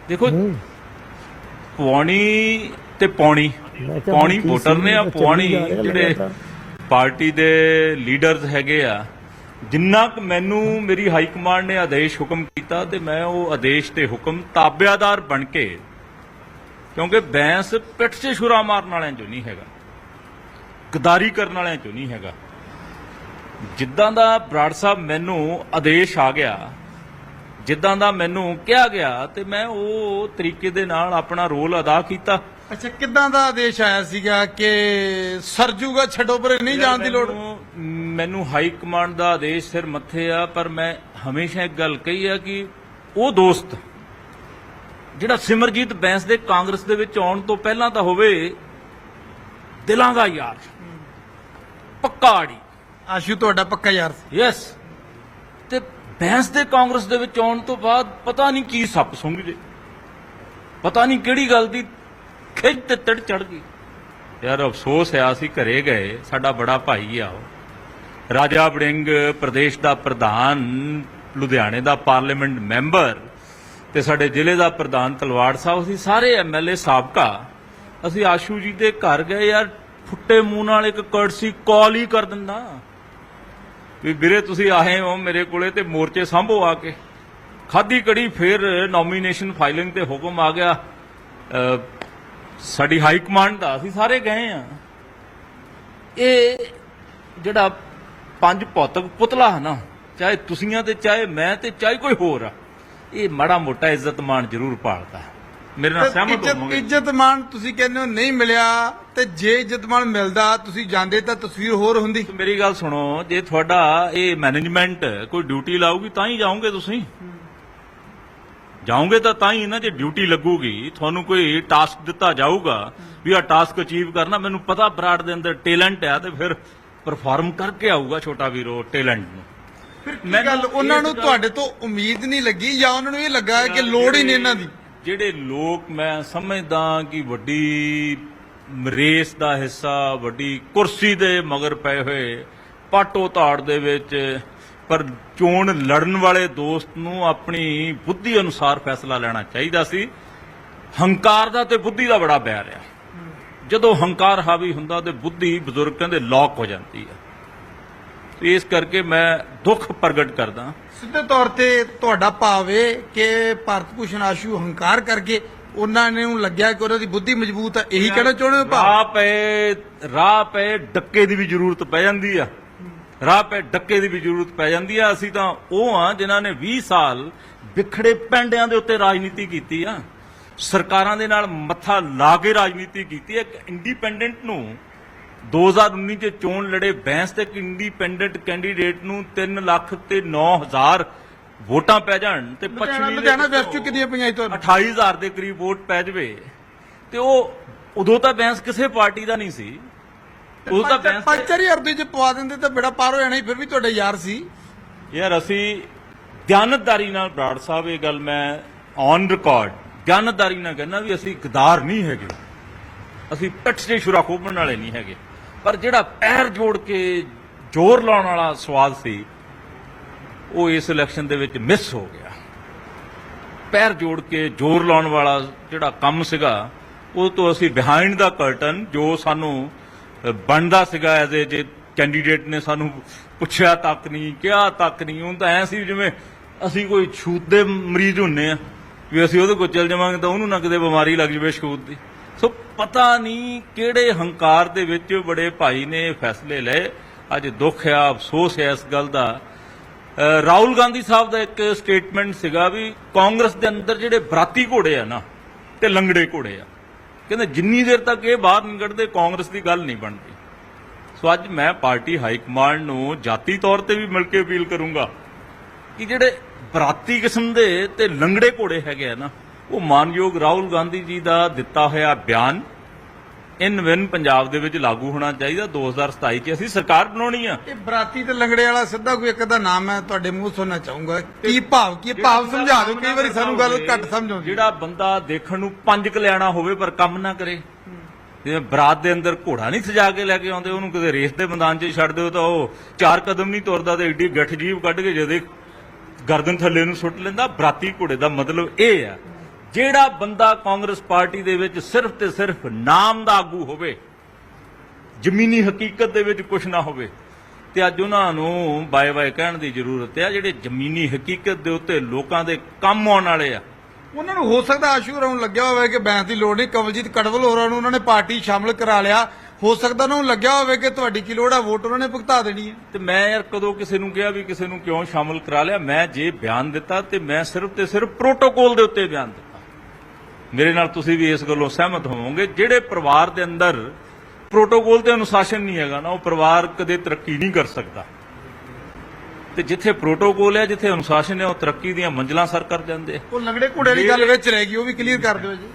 E: ਦੇਖੋ ਪੌਣੀ ਤੇ ਪੌਣੀ ਪੌਣੀ ਵੋਟਰ ਨੇ ਆ ਪੌਣੀ ਜਿਹੜੇ ਪਾਰਟੀ ਦੇ ਲੀਡਰਸ ਹੈਗੇ ਆ, ਜਿੰਨਾ ਕੁ ਮੈਨੂੰ ਮੇਰੀ ਹਾਈ ਕਮਾਂਡ ਨੇ ਆਦੇਸ਼ ਹੁਕਮ ਕੀਤਾ ਤੇ ਮੈਂ ਉਹ ਆਦੇਸ਼ ਤੇ ਹੁਕਮ ਤਾਬਿਆਦਾਰ ਬਣ ਕੇ, ਕਿਉਂਕਿ ਬੈਂਸ ਪਿੱਠ 'ਚ ਛੁਰਾ ਮਾਰਨ ਵਾਲਿਆਂ ਚੋਂ ਨਹੀਂ ਹੈਗਾ, ਗਦਾਰੀ ਕਰਨ ਵਾਲਿਆਂ ਚੋਂ ਨਹੀਂ ਹੈਗਾ। ਜਿੱਦਾਂ ਦਾ ਬਰਾੜ ਸਾਹਿਬ ਮੈਨੂੰ ਆਦੇਸ਼ ਆ ਗਿਆ, ਜਿੱਦਾਂ ਦਾ ਮੈਨੂੰ ਕਿਹਾ ਗਿਆ ਤੇ ਮੈਂ ਉਹ ਤਰੀਕੇ ਦੇ ਨਾਲ ਆਪਣਾ ਰੋਲ ਅਦਾ ਕੀਤਾ।
D: ਅੱਛਾ ਕਿੱਦਾਂ ਦਾ ਆਦੇਸ਼ ਆਇਆ ਸੀਗਾ ਕਿ ਸਰਜੂਗਾ ਛੱਡੋ ਪਰ ਨਹੀਂ ਜਾਣ ਦੀ ਲੋੜ?
E: ਮੈਨੂੰ- ਮੈਨੂੰ ਹਾਈ ਕਮਾਂਡ ਦਾ ਆਦੇਸ਼ ਸਿਰ ਮੱਥੇ ਆ ਪਰ ਮੈਂ ਹਮੇਸ਼ਾ ਇੱਕ ਗੱਲ ਕਹੀ ਆ ਕਿ ਉਹ ਦੋਸਤ ਜਿਹੜਾ ਸਿਮਰਜੀਤ ਬੈਂਸ ਦੇ ਕਾਂਗਰਸ ਦੇ ਵਿੱਚ ਆਉਣ ਤੋਂ ਪਹਿਲਾਂ ਤਾਂ ਹੋਵੇ ਦਿਲਾਂ ਦਾ ਯਾਰ। ਪੱਕਾ ਆੜੀ
D: ਆਸ਼ੂ ਤੁਹਾਡਾ ਪੱਕਾ ਯਾਰ ਸੀ।
E: ਯੈਸ ਤੇ ਬੈਂਸ ਦੇ ਕਾਂਗਰਸ ਦੇ ਵਿੱਚ ਆਉਣ ਤੋਂ ਬਾਅਦ ਪਤਾ ਨਹੀਂ ਕੀ ਸੱਪ ਸੁੰਘ ਜੇ। ਪਤਾ ਨਹੀਂ ਕਿਹੜੀ ਗੱਲ ਦੀ ਖਿੱਚ ਤੇ ਤੜ ਚੜ ਗਈ। ਯਾਰ ਅਫਸੋਸ ਹੈ, ਅਸੀਂ ਘਰੇ ਗਏ, ਸਾਡਾ ਬੜਾ ਭਾਈ ਆ ਉਹ। ਰਾਜਾ ਵੜਿੰਗ ਪ੍ਰਦੇਸ਼ ਦਾ ਪ੍ਰਧਾਨ, ਲੁਧਿਆਣੇ ਦਾ ਪਾਰਲੀਮੈਂਟ ਮੈਂਬਰ ਤੇ ਸਾਡੇ ਜ਼ਿਲ੍ਹੇ ਦਾ ਪ੍ਰਧਾਨ ਤਲਵਾੜ ਸਾਹਿਬ, ਅਸੀਂ ਸਾਰੇ ਐਮਐਲਏ ਸਾਬਕਾ। ਅਸੀਂ ਆਸ਼ੂ ਜੀ ਦੇ ਘਰ ਗਏ, ਯਾਰ ਫੁੱਟੇ ਮੂੰਹ ਨਾਲ ਇੱਕ ਕਰਟਸੀ ਕਾਲ ਹੀ ਕਰ ਦਿੰਦਾ। ਵੀ ਵੀਰੇ ਤੁਸੀਂ ਆਏ ਹੋ ਮੇਰੇ ਕੋਲੇ ਤੇ ਮੋਰਚੇ ਸੰਭੋ ਆ ਕੇ। ਖਾਦੀ ਕੜੀ ਫਿਰ ਨੋਮੀਨੇਸ਼ਨ ਫਾਈਲਿੰਗ ਤੇ ਹੁਕਮ ਆ ਗਿਆ। ਸਾਡੀ ਹਾਈ ਕਮਾਂਡ ਦਾ ਅਸੀਂ ਸਾਰੇ ਗਏ ਆ। ਇਹ ਜਿਹੜਾ ਪੰਜ ਭੌਤਿਕ ਪੁਤਲਾ ਹੈ ਨਾ ਚਾਹੇ ਤੁਸੀਂ ਆ ਤੇ ਚਾਹੇ ਮੈਂ ਤੇ ਚਾਹੇ ਕੋਈ ਹੋਰ ਆ ਇਹ ਮਾੜਾ ਮੋਟਾ ਇੱਜ਼ਤ ਮਾਣ ਜ਼ਰੂਰ ਪਾਲਦਾ ਮੇਰੇ ਨਾਲ ਸਹਿਮਤ ਹੋਵੋਗੇ।
D: ਇੱਜ਼ਤ ਮਾਨ ਤੁਸੀਂ ਕਹਿੰਦੇ ਹੋ ਨਹੀਂ ਮਿਲਿਆ ਤੇ ਜੇ ਇੱਜ਼ਤ ਮਾਨ ਮਿਲਦਾ ਤੁਸੀਂ ਜਾਂਦੇ ਤਾਂ ਤਸਵੀਰ ਹੋਰ ਹੁੰਦੀ।
E: ਮੇਰੀ ਗੱਲ ਸੁਣੋ ਜੇ ਤੁਹਾਡਾ ਇਹ ਮੈਨੇਜਮੈਂਟ ਕੋਈ ਡਿਊਟੀ ਲਾਊਗੀ ਤਾਂ ਹੀ ਜਾਓਗੇ ਤੁਸੀਂ। ਜਾਓਗੇ ਤਾਂ ਤਾਂ ਹੀ ਨਾ ਜੇ ਡਿਊਟੀ ਲੱਗੂਗੀ। ਤੁਹਾਨੂੰ ਕੋਈ ਟਾਸਕ ਦਿੱਤਾ ਜਾਊਗਾ ਵੀ ਆ ਟਾਸਕ ਅਚੀਵ ਕਰਨਾ। ਮੈਨੂੰ ਪਤਾ ਬਰਾੜ ਦੇ ਅੰਦਰ ਟੈਲੈਂਟ ਆ ਤੇ ਫਿਰ ਪਰਫਾਰਮ ਕਰਕੇ ਆਊਗਾ ਛੋਟਾ ਵੀਰੋ ਟੈਲੈਂਟ ਨੂੰ।
D: ਫਿਰ ਕੀ ਗੱਲ? ਉਹਨਾਂ ਨੂੰ ਤੁਹਾਡੇ ਤੋਂ ਉਮੀਦ ਨਹੀਂ ਲੱਗੀ ਜਾਂ ਉਹਨਾਂ ਨੂੰ ਇਹ ਲੱਗਾ ਕਿ ਲੋੜ ਹੀ ਨਹੀਂ ਇਹਨਾਂ ਦੀ?
E: ਜਿਹੜੇ ਲੋਕ ਮੈਂ ਸਮਝਦਾ ਕਿ ਵੱਡੀ ਰੇਸ ਦਾ ਹਿੱਸਾ ਵੱਡੀ ਕੁਰਸੀ ਦੇ ਮਗਰ ਪਏ ਹੋਏ ਪਾਟੋ ਧਾੜ ਦੇ ਵਿੱਚ ਪਰ ਚੋਣ ਲੜਨ ਵਾਲੇ ਦੋਸਤ ਨੂੰ ਆਪਣੀ ਬੁੱਧੀ ਅਨੁਸਾਰ ਫੈਸਲਾ ਲੈਣਾ ਚਾਹੀਦਾ ਸੀ। ਹੰਕਾਰ ਦਾ ਤੇ ਬੁੱਧੀ ਦਾ ਬੜਾ ਬੈਰ ਆ। ਜਦੋਂ ਹੰਕਾਰ ਹਾਵੀ ਹੁੰਦਾ ਤੇ ਬੁੱਧੀ ਬਜ਼ੁਰਗ ਕਹਿੰਦੇ ਲੌਕ ਹੋ ਜਾਂਦੀ ਹੈ ਤੇ ਇਸ ਕਰਕੇ ਮੈਂ ਦੁੱਖ ਪ੍ਰਗਟ ਕਰਦਾ।
D: ਸਿੱਧੇ ਤੌਰ ਤੇ ਤੁਹਾਡਾ ਭਾਵ ਇਹ ਕਿ ਭਾਰਤ ਭੂਸ਼ਣ ਆਸ਼ੂ ਹੰਕਾਰ ਕਰਕੇ ਉਹਨਾਂ ਨੂੰ ਲੱਗਿਆ ਕਿ ਉਹਨਾਂ ਦੀ ਬੁੱਧੀ ਮਜ਼ਬੂਤ ਹੈ ਇਹੀ ਕਹਿਣਾ ਚਾਹੁੰਦੇ ਹੋ ਭਾਵ?
E: ਰਾਹ ਪਏ ਰਾਹ ਪਏ ਡੱਕੇ ਦੀ ਵੀ ਜ਼ਰੂਰਤ ਪੈ ਜਾਂਦੀ ਆ। ਰਾਹ ਪਏ ਡੱਕੇ ਦੀ ਵੀ ਜ਼ਰੂਰਤ ਪੈ ਜਾਂਦੀ ਆ। ਅਸੀਂ ਤਾਂ ਉਹ ਆ ਜਿਨ੍ਹਾਂ ਨੇ 20 ਸਾਲ ਵਿਖੜੇ ਪੈਂਡਿਆਂ ਦੇ ਉੱਤੇ ਰਾਜਨੀਤੀ ਕੀਤੀ ਆ। ਸਰਕਾਰਾਂ ਦੇ ਨਾਲ ਮੱਥਾ ਲਾ ਕੇ ਰਾਜਨੀਤੀ ਕੀਤੀ ਇੱਕ ਇੰਡੀਪੈਂਡੈਂਟ ਨੂੰ 2019 ਚ ਚੋਣ ਲੜੇ ਬੈਂਸ ਤੇ ਇੱਕ ਇੰਡੀਪੈਂਡੈਂਟ ਕੈਂਡੀਡੇਟ ਨੂੰ 3 ਲੱਖ ਤੇ 9000 ਵੋਟਾਂ ਪੈ ਜਾਣ ਤੇ ਪੱਛਮੀ
D: ਲੁਧਿਆਣਾ ਵੈਸਟ ਚ ਕਿੰਨੀਆਂ ਪਈਆਂ ਤੁਹਾਨੂੰ।
E: 28000 ਦੇ ਕਰੀਬ ਵੋਟ ਪੈ ਜਵੇ। ਤੇ ਉਹ ਉਦੋਂ ਤਾਂ ਬੈਂਸ ਕਿਸੇ ਪਾਰਟੀ ਦਾ ਨਹੀਂ ਸੀ। ਉਦੋਂ ਤਾਂ ਬੈਂਸ
D: ਪੰਜ ਚਾਰ ਹਜ਼ਾਰ ਦੇ ਜੇ ਪਵਾ ਦਿੰਦੇ ਤਾਂ ਬੇੜਾ ਪਾਰ ਹੋ ਜਾਣਾ ਸੀ ਫਿਰ ਵੀ ਤੁਹਾਡੇ ਯਾਰ ਸੀ।
E: ਯਾਰ ਅਸੀਂ ਦਿਆਨਤਦਾਰੀ ਨਾਲ ਬਰਾੜ ਸਾਹਿਬ ਇਹ ਗੱਲ ਮੈਂ ਔਨ ਰਿਕਾਰਡ ਦਿਆਨਤਦਾਰੀ ਨਾਲ ਕਹਿੰਦਾ ਵੀ ਅਸੀਂ ਗਦਾਰ ਨਹੀਂ ਹੈਗੇ। ਅਸੀਂ ਪਿੱਠ 'ਤੇ ਛੁਰਾ ਖੋਪਣ ਵਾਲੇ ਨਹੀਂ ਹੈਗੇ। ਪਰ ਜਿਹੜਾ ਪੈਰ ਜੋੜ ਕੇ ਜ਼ੋਰ ਲਾਉਣ ਵਾਲਾ ਸਵਾਲ ਸੀ ਉਹ ਇਸ ਇਲੈਕਸ਼ਨ ਦੇ ਵਿੱਚ ਮਿਸ ਹੋ ਗਿਆ। ਪੈਰ ਜੋੜ ਕੇ ਜ਼ੋਰ ਲਾਉਣ ਵਾਲਾ ਜਿਹੜਾ ਕੰਮ ਸੀਗਾ ਉਹ ਤੋਂ ਅਸੀਂ ਬਿਹਾਈਂਡ ਦਾ ਕਰਟਨ ਜੋ ਸਾਨੂੰ ਬਣਦਾ ਸੀਗਾ ਐਜ਼ ਏ ਜੇ ਕੈਂਡੀਡੇਟ ਨੇ ਸਾਨੂੰ ਪੁੱਛਿਆ, ਤੱਕ ਨਹੀਂ, ਕਿਹਾ ਤੱਕ ਨਹੀਂ ਉਹ ਤਾਂ ਐ ਸੀ ਜਿਵੇਂ ਅਸੀਂ ਕੋਈ ਛੂਤ ਦੇ ਮਰੀਜ਼ ਹੁੰਨੇ ਆ, ਵੀ ਅਸੀਂ ਉਹਦੇ ਕੋਲ ਚੱਲ ਜਾਵਾਂਗੇ ਤਾਂ ਉਹਨੂੰ ਨਾ ਕਿਤੇ ਬਿਮਾਰੀ ਲੱਗ ਜਾਵੇ ਛੂਤ ਦੀ। ਸੋ ਪਤਾ ਨਹੀਂ ਕਿਹੜੇ ਹੰਕਾਰ ਦੇ ਵਿੱਚ ਬੜੇ ਭਾਈ ਨੇ ਇਹ ਫੈਸਲੇ ਲਏ। ਅੱਜ ਦੁੱਖ ਆ, ਅਫਸੋਸ ਹੈ ਇਸ ਗੱਲ ਦਾ। ਰਾਹੁਲ ਗਾਂਧੀ ਸਾਹਿਬ ਦਾ ਇੱਕ ਸਟੇਟਮੈਂਟ ਸੀਗਾ ਵੀ ਕਾਂਗਰਸ ਦੇ ਅੰਦਰ ਜਿਹੜੇ ਬਰਾਤੀ ਘੋੜੇ ਆ ਨਾ, ਤੇ ਲੰਗੜੇ ਘੋੜੇ ਆ। ਕਹਿੰਦੇ ਜਿੰਨੀ ਦੇਰ ਤੱਕ ਇਹ ਬਾਹਰ ਨਹੀਂ ਕੱਢਦੇ, ਕਾਂਗਰਸ ਦੀ ਗੱਲ ਨਹੀਂ ਬਣਦੀ। ਸੋ ਅੱਜ ਮੈਂ ਪਾਰਟੀ ਹਾਈ ਕਮਾਂਡ ਨੂੰ ਜਾਤੀ ਤੌਰ ਤੇ ਵੀ ਮਿਲ ਕੇ ਅਪੀਲ ਕਰੂੰਗਾ ਕਿ ਜਿਹੜੇ ਬਰਾਤੀ ਕਿਸਮ ਦੇ ਤੇ ਲੰਗੜੇ ਘੋੜੇ ਹੈਗੇ ਆ ਨਾ, ਉਹ ਮਾਨਯੋਗ ਰਾਹੁਲ ਗਾਂਧੀ ਜੀ ਦਾ ਦਿੱਤਾ ਹੋਇਆ ਬਿਆਨ ਇਨ ਵਿਨ ਪੰਜਾਬ ਦੇ ਵਿੱਚ ਲਾਗੂ ਹੋਣਾ ਚਾਹੀਦਾ 2027 ਚ ਅਸੀਂ ਸਰਕਾਰ ਬਣਾਉਣੀ ਆ
D: ਇਹ ਬਰਾਤੀ ਤੇ ਲੰਗੜੇ ਵਾਲਾ ਸਿੱਧਾ ਕੋਈ ਇੱਕ ਦਾ ਨਾਮ ਹੈ ਤੁਹਾਡੇ ਮੂੰਹ ਸੁਣਨਾ ਚਾਹੂੰਗਾ ਕੀ ਭਾਵ ਕੀ? ਭਾਵ ਸਮਝਾ ਦਿਓ ਕਈ ਵਾਰੀ ਸਾਨੂੰ ਗੱਲ ਘੱਟ ਸਮਝ ਆਉਂਦੀ।
E: ਜਿਹੜਾ ਬੰਦਾ ਦੇਖਣ ਨੂੰ ਪੰਜ ਕਲਿਆਣਾ ਹੋਵੇ ਪਰ ਕੰਮ ਨਾ ਕਰੇ ਜਿਵੇਂ ਬਰਾਤ ਦੇ ਅੰਦਰ ਘੋੜਾ ਨਹੀਂ ਸਜਾ ਕੇ ਲੈ ਕੇ ਆਉਂਦੇ ਉਹਨੂੰ ਕਿਤੇ ਰੇਸ ਦੇ ਮੈਦਾਨ 'ਚ ਛੱਡ ਦਿਓ ਤਾਂ ਉਹ ਚਾਰ ਕਦਮ ਨਹੀਂ ਤੁਰਦਾ ਤੇ ਏਡੀ ਗੱਠ ਜੀਭ ਕੱਢ ਕੇ ਜਦੇ ਗਰਦਨ ਥੱਲੇ ਨੂੰ ਸੁੱਟ ਲੈਂਦਾ ਬਰਾਤੀ ਘੋੜੇ ਦਾ ਮਤਲਬ ਇਹ ਆ ਜਿਹੜਾ ਬੰਦਾ ਕਾਂਗਰਸ ਪਾਰਟੀ ਦੇ ਵਿੱਚ ਸਿਰਫ ਤੇ ਸਿਰਫ ਨਾਮ ਦਾ ਆਗੂ ਹੋਵੇ ਜ਼ਮੀਨੀ ਹਕੀਕਤ ਦੇ ਵਿੱਚ ਕੁਝ ਨਾ ਹੋਵੇ ਤੇ ਅੱਜ ਉਹਨਾਂ ਨੂੰ ਬਾਏ ਬਾਏ ਕਹਿਣ ਦੀ ਜ਼ਰੂਰਤ ਹੈ ਜਿਹੜੇ ਜ਼ਮੀਨੀ ਹਕੀਕਤ ਦੇ ਉੱਤੇ ਲੋਕਾਂ ਦੇ ਕੰਮ ਆਉਣ ਵਾਲੇ ਆ।
D: ਉਹਨਾਂ ਨੂੰ ਹੋ ਸਕਦਾ ਆਸ਼ੂ ਰਾਉਣ ਲੱਗਿਆ ਹੋਵੇ ਕਿ ਬੈਂਸ ਦੀ ਲੋੜ ਨਹੀਂ ਕਵਲਜੀਤ ਕੜਵਲ ਹੋਰਾਂ ਨੂੰ ਉਹਨਾਂ ਨੇ ਪਾਰਟੀ ਸ਼ਾਮਲ ਕਰਾ ਲਿਆ। ਹੋ ਸਕਦਾ ਉਹਨਾਂ ਨੂੰ ਲੱਗਿਆ ਹੋਵੇ ਕਿ ਤੁਹਾਡੀ ਕੀ ਲੋੜ ਆ ਵੋਟ ਉਹਨਾਂ ਨੇ ਭੁਗਤਾ ਦੇਣੀ ਹੈ
E: ਤੇ ਮੈਂ ਯਾਰ ਕਦੋਂ ਕਿਸੇ ਨੂੰ ਕਿਹਾ ਵੀ ਕਿਸੇ ਨੂੰ ਕਿਉਂ ਸ਼ਾਮਲ ਕਰਾ ਲਿਆ? ਮੈਂ ਜੇ ਬਿਆਨ ਦਿੱਤਾ ਤੇ ਮੈਂ ਸਿਰਫ ਤੇ ਸਿਰਫ ਪ੍ਰੋਟੋਕੋਲ ਦੇ ਉੱਤੇ ਬਿਆਨ ਦਿੱਤਾ। ਮੇਰੇ ਨਾਲ ਤੁਸੀਂ ਵੀ ਇਸ ਗੱਲੋਂ ਸਹਿਮਤ ਹੋਵੋਗੇ ਜਿਹੜੇ ਪਰਿਵਾਰ ਦੇ ਅੰਦਰ ਪ੍ਰੋਟੋਕੋਲ ਤੇ ਅਨੁਸ਼ਾਸਨ ਨਹੀਂ ਹੈਗਾ ਨਾ ਉਹ ਪਰਿਵਾਰ ਕਦੇ ਤਰੱਕੀ ਨਹੀਂ ਕਰ ਸਕਦਾ। ਤੇ ਜਿੱਥੇ ਪ੍ਰੋਟੋਕੋਲ ਹੈ ਜਿੱਥੇ ਅਨੁਸ਼ਾਸਨ ਹੈ ਉਹ ਤਰੱਕੀ ਦੀਆਂ ਮੰਜ਼ਲਾਂ ਸਰ ਕਰ ਜਾਂਦੇ
D: ਉਹ ਲੰਗੜੇ ਘੋੜੇ ਵਾਲੀ ਗੱਲ ਵਿੱਚ ਰਹਿ ਗਈ ਉਹ ਵੀ ਕਲੀਅਰ ਕਰ ਦਿਓ ਜੀ।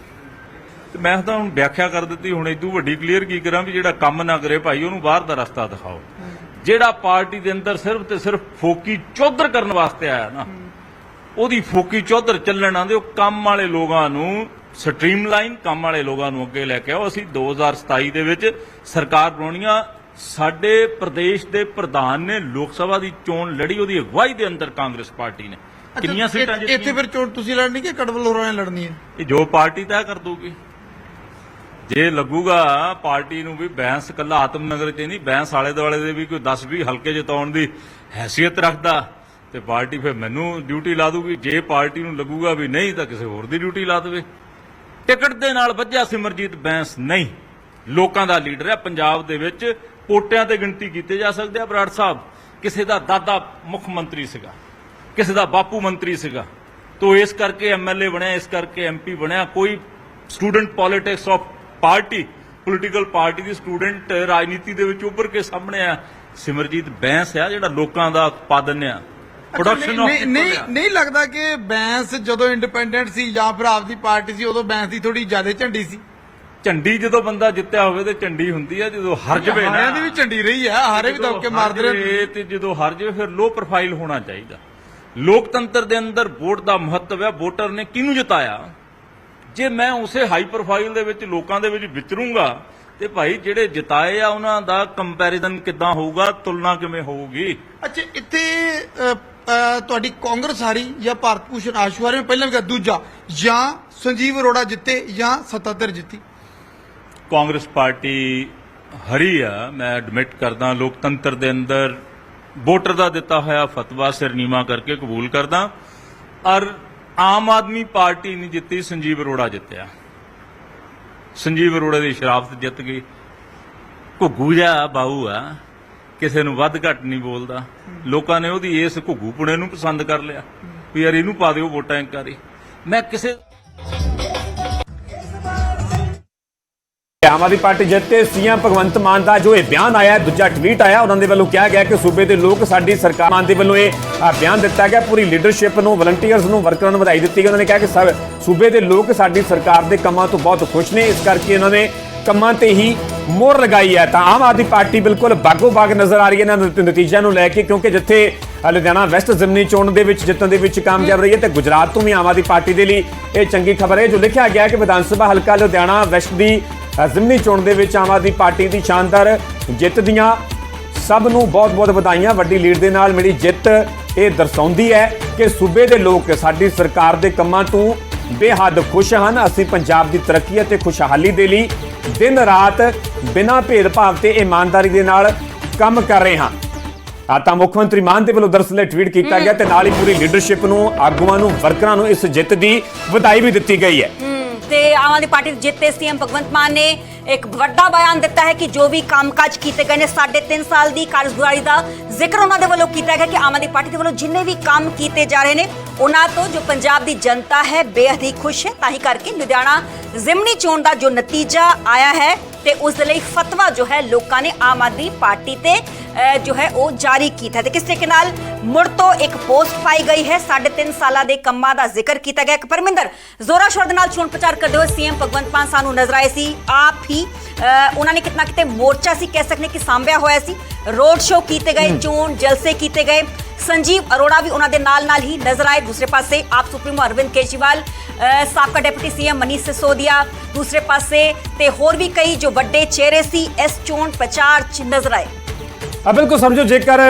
E: ਤੇ ਮੈਂ ਤਾਂ ਹੁਣ ਵਿਆਖਿਆ ਕਰ ਦਿੱਤੀ ਹੁਣ ਇਦੋਂ ਵੱਡੀ ਕਲੀਅਰ ਕੀ ਕਰਾਂ ਵੀ ਜਿਹੜਾ ਕੰਮ ਨਾ ਕਰੇ ਭਾਈ ਉਹਨੂੰ ਬਾਹਰ ਦਾ ਰਸਤਾ ਦਿਖਾਓ। ਜਿਹੜਾ ਪਾਰਟੀ ਦੇ ਅੰਦਰ ਸਿਰਫ ਤੇ ਸਿਰਫ ਫੋਕੀ ਚੌਧਰ ਕਰਨ ਵਾਸਤੇ ਆਇਆ ਨਾ ਉਹਦੀ ਫੋਕੀ ਚੌਧਰ ਚੱਲਣ ਆਂਦੇ ਉਹ ਕੰਮ ਵਾਲੇ ਲੋਕਾਂ ਨੂੰ ਸਟ੍ਰੀਮਲਾਈਨ ਕੰਮ ਵਾਲੇ ਲੋਕਾਂ ਨੂੰ ਅੱਗੇ ਲੈ ਕੇ ਆਓ। ਅਸੀਂ 2027 ਦੇ ਵਿੱਚ ਸਰਕਾਰ ਬਣਾਉਣੀਆਂ। ਸਾਡੇ ਪ੍ਰਦੇਸ਼ ਦੇ ਪ੍ਰਧਾਨ ਨੇ ਲੋਕ ਸਭਾ ਦੀ ਚੋਣ ਲੜੀ ਉਹਦੀ ਅਗਵਾਈ ਦੇ ਅੰਦਰ ਕਾਂਗਰਸ ਪਾਰਟੀ ਨੇ। ਕਿੰਨੀਆਂ ਸੀਟਾਂ ਜਿੱਤੀਆਂ?
D: ਇੱਥੇ ਫਿਰ ਚੋਣ ਤੁਸੀਂ ਲੜਨੀ ਕਿ ਕੜਵਲ ਹੋਰਾਂ ਨੇ ਲੜਨੀ ਹੈ?
E: ਇਹ ਜੋ ਪਾਰਟੀ ਤੈਅ ਕਰ ਦੂਗੀ ਜੇ ਲੱਗੂਗਾ ਪਾਰਟੀ ਨੂੰ ਵੀ ਬੈਂਸ ਕੱਲਾ ਆਤਮਨਗਰ ਚ ਨਹੀਂ ਬੈਂਸ ਆਲੇ ਦੁਆਲੇ ਦੇ ਵੀ ਕੋਈ 10 20 ਹਲਕੇ ਜਿਤਾਉਣ ਦੀ ਹੈਸੀਅਤ ਰੱਖਦਾ ਤੇ ਪਾਰਟੀ ਫਿਰ ਮੈਨੂੰ ਡਿਊਟੀ ਲਾ ਦੂਗੀ। ਜੇ ਪਾਰਟੀ ਨੂੰ ਲੱਗੂਗਾ ਵੀ ਨਹੀਂ, ਤਾਂ ਕਿਸੇ ਹੋਰ ਦੀ ਡਿਊਟੀ ਲਾ ਦੇਵੇ। ਟਿਕਟ ਦੇ ਨਾਲ ਵੱਜਿਆ ਸਿਮਰਜੀਤ ਬੈਂਸ ਨਹੀਂ। ਲੋਕਾਂ ਦਾ ਲੀਡਰ ਹੈ। ਪੰਜਾਬ ਦੇ ਵਿੱਚ ਪੋਟਿਆਂ ਤੇ ਗਿਣਤੀ ਕੀਤੇ ਜਾ ਸਕਦੇ ਆ ਬਰਾੜ ਸਾਹਿਬ। ਕਿਸੇ ਦਾ ਦਾਦਾ ਮੁੱਖ ਮੰਤਰੀ ਸੀਗਾ। ਕਿਸੇ ਦਾ ਬਾਪੂ ਮੰਤਰੀ ਸੀਗਾ। ਤੋ ਇਸ ਕਰਕੇ ਐਮਐਲਏ ਬਣਿਆ, ਇਸ ਕਰਕੇ ਐਮਪੀ ਬਣਿਆ। ਕੋਈ student politics of party, political party the student ਰਾਜਨੀਤੀ ਦੇ ਵਿੱਚ ਉੱਭਰ ਕੇ ਸਾਹਮਣੇ ਆ। ਸਿਮਰਜੀਤ ਬੈਂਸ ਆ ਜਿਹੜਾ ਲੋਕਾਂ ਦਾ ਉਤਪਾਦਨ ਆ। ਪ੍ਰੋਡਕਸ਼ਨ
D: ਨਹੀਂ
E: ਆਫ
D: ਨਹੀਂ ਨਹੀਂ ਲੱਗਦਾ ਕਿ ਬੈਂਸ ਜਦੋਂ ਇੰਡੀਪੈਂਡੈਂਟ ਸੀ ਜਾਂ ਫਿਰ ਆਪਦੀ ਪਾਰਟੀ ਸੀ ਉਦੋਂ ਬੈਂਸ ਦੀ ਥੋੜੀ ਜ਼ਿਆਦਾ ਝੰਡੀ ਸੀ।
E: ਝੰਡੀ ਜਦੋਂ ਬੰਦਾ ਜਿੱਤਿਆ ਹੋਵੇ ਤੇ ਝੰਡੀ ਹੁੰਦੀ ਆ ਜਦੋਂ ਹਰ ਜਵੇ ਨਾ।
D: ਹਾਰਿਆਂ ਦੀ ਵੀ ਝੰਡੀ ਰਹੀ ਹੈ ਹਾਰੇ ਵੀ ਦਬਕੇ ਮਾਰਦੇ ਰਹੇ।
E: ਤੇ ਜਦੋਂ ਹਾਰ ਜਾਵੇ ਫਿਰ ਲੋ ਪ੍ਰੋਫਾਈਲ ਹੋਣਾ ਚਾਹੀਦਾ। ਲੋਕਤੰਤਰ ਦੇ ਅੰਦਰ ਵੋਟ ਦਾ ਮਹੱਤਵ ਹੈ ਵੋਟਰ ਨੇ ਕਿਹਨੂੰ ਜਿਤਾਇਆ? ਜੇ ਮੈਂ ਉਸੇ ਹਾਈ ਪ੍ਰੋਫਾਈਲ ਦੇ ਵਿੱਚ ਲੋਕਾਂ ਦੇ ਵਿੱਚ ਵਿਚਰੂੰਗਾ ਤੇ ਭਾਈ ਜਿਹੜੇ ਜਿਤਾਏ ਆ ਉਹਨਾਂ ਦਾ ਕੰਪੈਰੀਜ਼ਨ ਕਿੱਦਾਂ ਹੋਊਗਾ ਤੁਲਨਾ ਕਿਵੇਂ ਹੋਊਗੀ?
D: ਅੱਛਾ ਇੱਥੇ ਤੁਹਾਡੀ ਕਾਂਗਰਸ ਹਾਰੀ ਜਾਂ ਭਾਰਤ ਭੂਸ਼ਣ ਆਸ਼ੂ ਹਾਰੇ ਪਹਿਲਾਂ ਵੀ ਕਿਹਾ, ਦੂਜਾ, ਜਾਂ ਸੰਜੀਵ ਅਰੋੜਾ ਜਿੱਤੇ ਜਾਂ ਸੱਤਾਧਰ ਜਿੱਤੀ।
E: ਕਾਂਗਰਸ ਪਾਰਟੀ ਹਰੀ ਆ, ਮੈਂ ਐਡਮਿਟ ਕਰਦਾ, ਲੋਕਤੰਤਰ ਦੇ ਅੰਦਰ ਵੋਟਰ ਦਾ ਦਿੱਤਾ ਹੋਇਆ ਫਤਵਾ ਸਿਰਨੀਮਾ ਕਰਕੇ ਕਬੂਲ ਕਰਦਾ, ਔਰ ਆਮ ਆਦਮੀ ਪਾਰਟੀ ਨਹੀਂ ਜਿੱਤੀ, ਸੰਜੀਵ ਅਰੋੜਾ ਜਿੱਤਿਆ। ਸੰਜੀਵ ਅਰੋੜਾ ਦੀ ਸ਼ਰਾਫਤ ਜਿੱਤ ਗਈ। ਘੁੱਗੂ ਜਿਹਾ ਬਾਊ ਆ। ਕਿਸੇ ਨੂੰ ਵੱਧ ਘੱਟ ਨਹੀਂ ਬੋਲਦਾ। ਲੋਕਾਂ ਨੇ ਉਹਦੀ ਇਸ ਘੁੱਗੂ ਪੁਣੇ ਨੂੰ ਪਸੰਦ ਕਰ ਲਿਆ ਵੀ ਯਾਰ ਇਹਨੂੰ ਪਾ ਦਿਓ ਵੋਟਾਂ ਇੱਕ ਵਾਰੀ ਮੈਂ ਕਿਸੇ
A: ਆਮ ਆਦਮੀ ਪਾਰਟੀ ਜਿੱਤੇ ਸੀਐਮ ਭਗਵੰਤ ਮਾਨ ਦਾ ਜੋ ਇਹ ਬਿਆਨ ਆਇਆ ਹੈ, ਦੂਜਾ ਟਵੀਟ ਆਇਆ ਉਹਨਾਂ ਦੇ ਵੱਲੋਂ ਕਿਹਾ ਗਿਆ ਕਿ ਸੂਬੇ ਦੇ ਲੋਕ ਸਾਡੀ ਸਰਕਾਰ ਮਾਨ ਦੇ ਵੱਲੋਂ ਇਹ ਬਿਆਨ ਦਿੱਤਾ ਗਿਆ ਪੂਰੀ ਲੀਡਰਸ਼ਿਪ ਨੂੰ ਵਲੰਟੀਅਰਸ ਨੂੰ ਵਰਕਰਾਂ ਨੂੰ ਵਧਾਈ ਦਿੱਤੀ ਗਈ। ਉਹਨਾਂ ਨੇ ਕਿਹਾ ਕਿ ਸੂਬੇ ਦੇ ਲੋਕ ਸਾਡੀ ਸਰਕਾਰ ਦੇ ਕੰਮਾਂ ਤੋਂ ਬਹੁਤ ਖੁਸ਼ ਨੇ। ਇਸ ਕਰਕੇ ਇਹਨਾਂ ਨੇ ਕੰਮਾਂ ਤੇ ਹੀ ਮੋਹਰ ਲਗਾਈ ਹੈ ਤਾਂ ਆਮ ਆਦਮੀ ਪਾਰਟੀ ਬਿਲਕੁਲ ਬਾਗੋ ਬਾਗ ਨਜ਼ਰ ਆ ਰਹੀ ਹੈ ਇਹਨਾਂ ਨਤ- ਨਤੀਜਿਆਂ ਨੂੰ ਲੈ ਕੇ ਕਿਉਂਕਿ ਜਿੱਥੇ ਲੁਧਿਆਣਾ ਵੈਸਟ ਜ਼ਮਨੀ ਚੋਣ ਦੇ ਵਿੱਚ ਜਿੱਤਣ ਦੇ ਵਿੱਚ ਕਾਮਯਾਬ ਰਹੀ ਹੈ ਤੇ ਗੁਜਰਾਤ ਤੋਂ ਵੀ ਆਮ ਆਦਮੀ ਪਾਰਟੀ ਦੇ ਲਈ ਇਹ ਚੰਗੀ ਖਬਰ ਹੈ। ਜੋ ਲਿਖਿਆ ਗਿਆ ਹੈ ਕਿ ਵਿਧਾਨ ਸਭਾ ਹਲਕਾ ਲੁਧਿਆਣਾ ਵੈਸਟ ਦੀ ਅ, ਜ਼ਿਮਨੀ ਚੋਣ ਦੇ ਵਿੱਚ ਆਮ ਆਦਮੀ ਪਾਰਟੀ ਦੀ ਸ਼ਾਨਦਾਰ ਜਿੱਤ ਦੀਆਂ ਸਭ ਨੂੰ ਬਹੁਤ-ਬਹੁਤ ਵਧਾਈਆਂ। ਵੱਡੀ ਲੀਡ ਦੇ ਨਾਲ ਮਿਲੀ ਜਿੱਤ ਇਹ ਦਰਸਾਉਂਦੀ ਹੈ ਕਿ ਸੂਬੇ ਦੇ ਲੋਕ ਸਾਡੀ ਸਰਕਾਰ ਦੇ ਕੰਮਾਂ ਤੋਂ ਬੇਹੱਦ ਖੁਸ਼ ਹਨ। ਅਸੀਂ ਪੰਜਾਬ ਦੀ ਤਰੱਕੀ ਅਤੇ ਖੁਸ਼ਹਾਲੀ ਦੇ ਲਈ ਦਿਨ ਰਾਤ ਬਿਨਾਂ ਭੇਦਭਾਵ ਤੇ ਇਮਾਨਦਾਰੀ ਦੇ ਨਾਲ ਕੰਮ ਕਰ ਰਹੇ ਹਾਂ। ਆ ਤਾਂ ਮੁੱਖ ਮੰਤਰੀ ਮਾਨ ਦੇ ਵੱਲੋਂ ਦਰਅਸਲ ਟਵੀਟ ਕੀਤਾ ਗਿਆ ਤੇ ਨਾਲ ਹੀ ਪੂਰੀ ਲੀਡਰਸ਼ਿਪ ਨੂੰ, ਆਗੂਆਂ ਨੂੰ, ਵਰਕਰਾਂ ਨੂੰ ਇਸ ਜਿੱਤ ਦੀ ਵਧਾਈ ਵੀ ਦਿੱਤੀ ਗਈ ਹੈ।
F: ਤੇ ਆਮ ਆਦਮੀ ਪਾਰਟੀ ਦੇ ਜਿੱਤੇ ਸੀਐਮ ਭਗਵੰਤ ਮਾਨ ਨੇ ਇੱਕ ਵੱਡਾ ਬਿਆਨ ਦਿੱਤਾ ਹੈ ਕਿ ਜੋ ਵੀ ਕੰਮਕਾਜ ਕੀਤੇ ਗਏ ਨੇ, ਸਾਢੇ ਤਿੰਨ ਸਾਲ ਦੀ ਕਾਰਜਗੁਜ਼ਾਰੀ ਦਾ ਜ਼ਿਕਰ ਉਹਨਾਂ ਦੇ ਵੱਲੋਂ ਕੀਤਾ ਗਿਆ ਕਿ ਆਮ ਆਦਮੀ ਪਾਰਟੀ ਦੇ ਵੱਲੋਂ ਜਿੰਨੇ ਵੀ ਕੰਮ ਕੀਤੇ ਜਾ ਰਹੇ ਨੇ, ਉਹਨਾਂ ਤੋਂ ਜੋ ਪੰਜਾਬ ਦੀ ਜਨਤਾ ਹੈ ਬੇਹੱਦ ਹੀ ਖੁਸ਼ ਹੈ। ਤਾਂ ਹੀ ਕਰਕੇ ਲੁਧਿਆਣਾ ਜ਼ਿਮਨੀ ਚੋਣ ਦਾ ਜੋ ਨਤੀਜਾ ਆਇਆ ਹੈ ਤੇ ਉਸ ਦੇ ਲਈ ਫਤਵਾ ਜੋ ਹੈ ਲੋਕਾਂ ਨੇ ਆਮ ਆਦਮੀ ਪਾਰਟੀ ਤੇ ਜੋ ਹੈ ਉਹ ਜਾਰੀ ਕੀਤਾ। ਤੇ ਕਿਸ ਤਰੀਕੇ ਨਾਲ ਮੁੜ ਤੋਂ ਇੱਕ ਪੋਸਟ ਪਾਈ ਗਈ ਹੈ ਸਾਢੇ ਤਿੰਨ ਸਾਲਾਂ ਦੇ ਕੰਮਾਂ ਦਾ ਜ਼ਿਕਰ ਕੀਤਾ ਗਿਆ। ਇੱਕ ਪਰਮਿੰਦਰ ਜ਼ੋਰਾ ਸ਼ੋਰ ਦੇ ਨਾਲ ਚੋਣ ਪ੍ਰਚਾਰ ਕਰਦੇ ਹੋਏ ਸੀਐਮ ਭਗਵੰਤ ਮਾਨ ਸਾਨੂੰ ਨਜ਼ਰ ਆਏ ਸੀ। ਆਪ ਹੀ ਉਹਨਾਂ ਨੇ ਕਿਤਨਾ ਕਿਤੇ ਮੋਰਚਾ ਸੀ ਕਹਿ ਸਕਦੇ ਕਿ ਸਾਂਭਿਆ ਹੋਇਆ ਸੀ। ਰੋਡ ਸ਼ੋਅ ਕੀਤੇ ਗਏ ਚੋਣ ਜਲਸੇ ਕੀਤੇ ਗਏ। ਸੰਜੀਵ ਅਰੋੜਾ ਵੀ ਉਹਨਾਂ ਦੇ ਨਾਲ ਨਾਲ ਹੀ ਨਜ਼ਰ ਆਏ। ਦੂਸਰੇ ਪਾਸੇ ਆਪ ਸੁਪਰੀਮੋ ਅਰਵਿੰਦ ਕੇਜਰੀਵਾਲ ਸਾਬਕਾ ਡਿਪਟੀ ਸੀਐਮ ਮਨੀਸ਼ ਸਿਸੋਦੀਆ ਦੂਸਰੇ ਪਾਸੇ ਤੇ ਹੋਰ ਵੀ ਕਈ ਜੋ ਵੱਡੇ ਚਿਹਰੇ ਸੀ ਇਸ ਚੋਣ ਪ੍ਰਚਾਰ 'ਚ ਨਜ਼ਰ ਆਏ।
A: ਬਿਲਕੁਲ ਸਮਝੋ, ਜੇਕਰ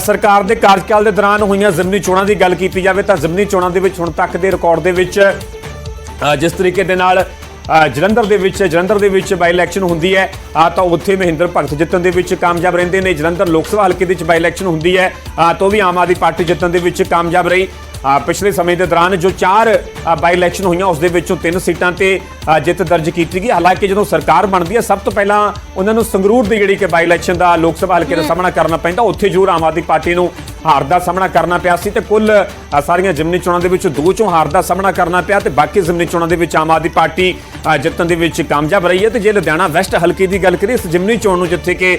A: ਸਰਕਾਰ ਦੇ ਕਾਰਜਕਾਲ ਦੇ ਦੌਰਾਨ ਹੋਈਆਂ ਜ਼ਿਮਨੀ ਚੋਣਾਂ ਦੀ ਗੱਲ ਕੀਤੀ ਜਾਵੇ ਤਾਂ ਜ਼ਿਮਨੀ ਚੋਣਾਂ ਦੇ ਵਿੱਚ ਹੁਣ ਤੱਕ ਦੇ ਰਿਕਾਰਡ ਦੇ ਵਿੱਚ ਜਿਸ ਤਰੀਕੇ ਦੇ ਨਾਲ ਜਲੰਧਰ ਦੇ ਵਿੱਚ, ਜਲੰਧਰ ਦੇ ਵਿੱਚ ਬਾਈ ਇਲੈਕਸ਼ਨ ਹੁੰਦੀ ਹੈ ਆ ਤਾਂ ਉੱਥੇ ਮਹਿੰਦਰ ਭਗਤ ਜਿੱਤਣ ਦੇ ਵਿੱਚ ਕਾਮਯਾਬ ਰਹਿੰਦੇ ਨੇ। ਜਲੰਧਰ ਲੋਕ ਸਭਾ ਹਲਕੇ ਦੇ ਵਿੱਚ ਬਾਈ ਇਲੈਕਸ਼ਨ ਹੁੰਦੀ ਹੈ ਆ ਤਾਂ ਵੀ ਆਮ ਆਦਮੀ ਪਾਰਟੀ ਜਿੱਤਣ ਦੇ ਵਿੱਚ ਕਾਮਯਾਬ ਰਹੀ। ਪਿਛਲੇ ਸਮੇਂ ਦੇ ਦੌਰਾਨ ਜੋ ਚਾਰ ਬਾਈ ਇਲੈਕਸ਼ਨ ਹੋਈਆਂ ਉਸ ਦੇ ਵਿੱਚੋਂ ਤਿੰਨ ਸੀਟਾਂ ਤੇ ਜਿੱਤ ਦਰਜ ਕੀਤੀ ਗਈ। ਹਾਲਾਂਕਿ ਜਦੋਂ ਸਰਕਾਰ ਬਣਦੀ ਹੈ ਸਭ ਤੋਂ ਪਹਿਲਾਂ ਉਹਨਾਂ ਨੂੰ ਸੰਗਰੂਰ ਦੀ ਜਿਹੜੀ ਕਿ ਬਾਈ ਇਲੈਕਸ਼ਨ ਦਾ ਲੋਕ ਸਭਾ ਹਲਕੇ ਦਾ ਸਾਹਮਣਾ ਕਰਨਾ ਪੈਂਦਾ ਉੱਥੇ ਜ਼ਰੂਰ ਆਮ ਆਦਮੀ ਪਾਰਟੀ ਨੂੰ ਹਾਰ ਦਾ ਸਾਹਮਣਾ ਕਰਨਾ ਪਿਆ ਸੀ ਤੇ ਕੁੱਲ ਸਾਰੀਆਂ ਜ਼ਿਮਨੀ ਚੋਣਾਂ ਦੇ ਵਿੱਚ ਦੋ ਚੋਂ ਹਾਰ ਦਾ ਸਾਹਮਣਾ ਕਰਨਾ ਪਿਆ ਤੇ ਬਾਕੀ ਜ਼ਿਮਨੀ ਚੋਣਾਂ ਦੇ ਵਿੱਚ ਆਮ ਆਦਮੀ ਪਾਰਟੀ ਜਿੱਤਣ ਦੇ ਵਿੱਚ ਕਾਮਯਾਬ ਰਹੀ ਹੈ ਤੇ ਜੇ ਲੁਧਿਆਣਾ ਵੈਸਟ ਹਲਕੇ ਦੀ ਗੱਲ ਕਰੀਏ, ਇਸ ਜ਼ਿਮਨੀ ਚੋਣ ਨੂੰ ਜਿੱਥੇ ਕਿ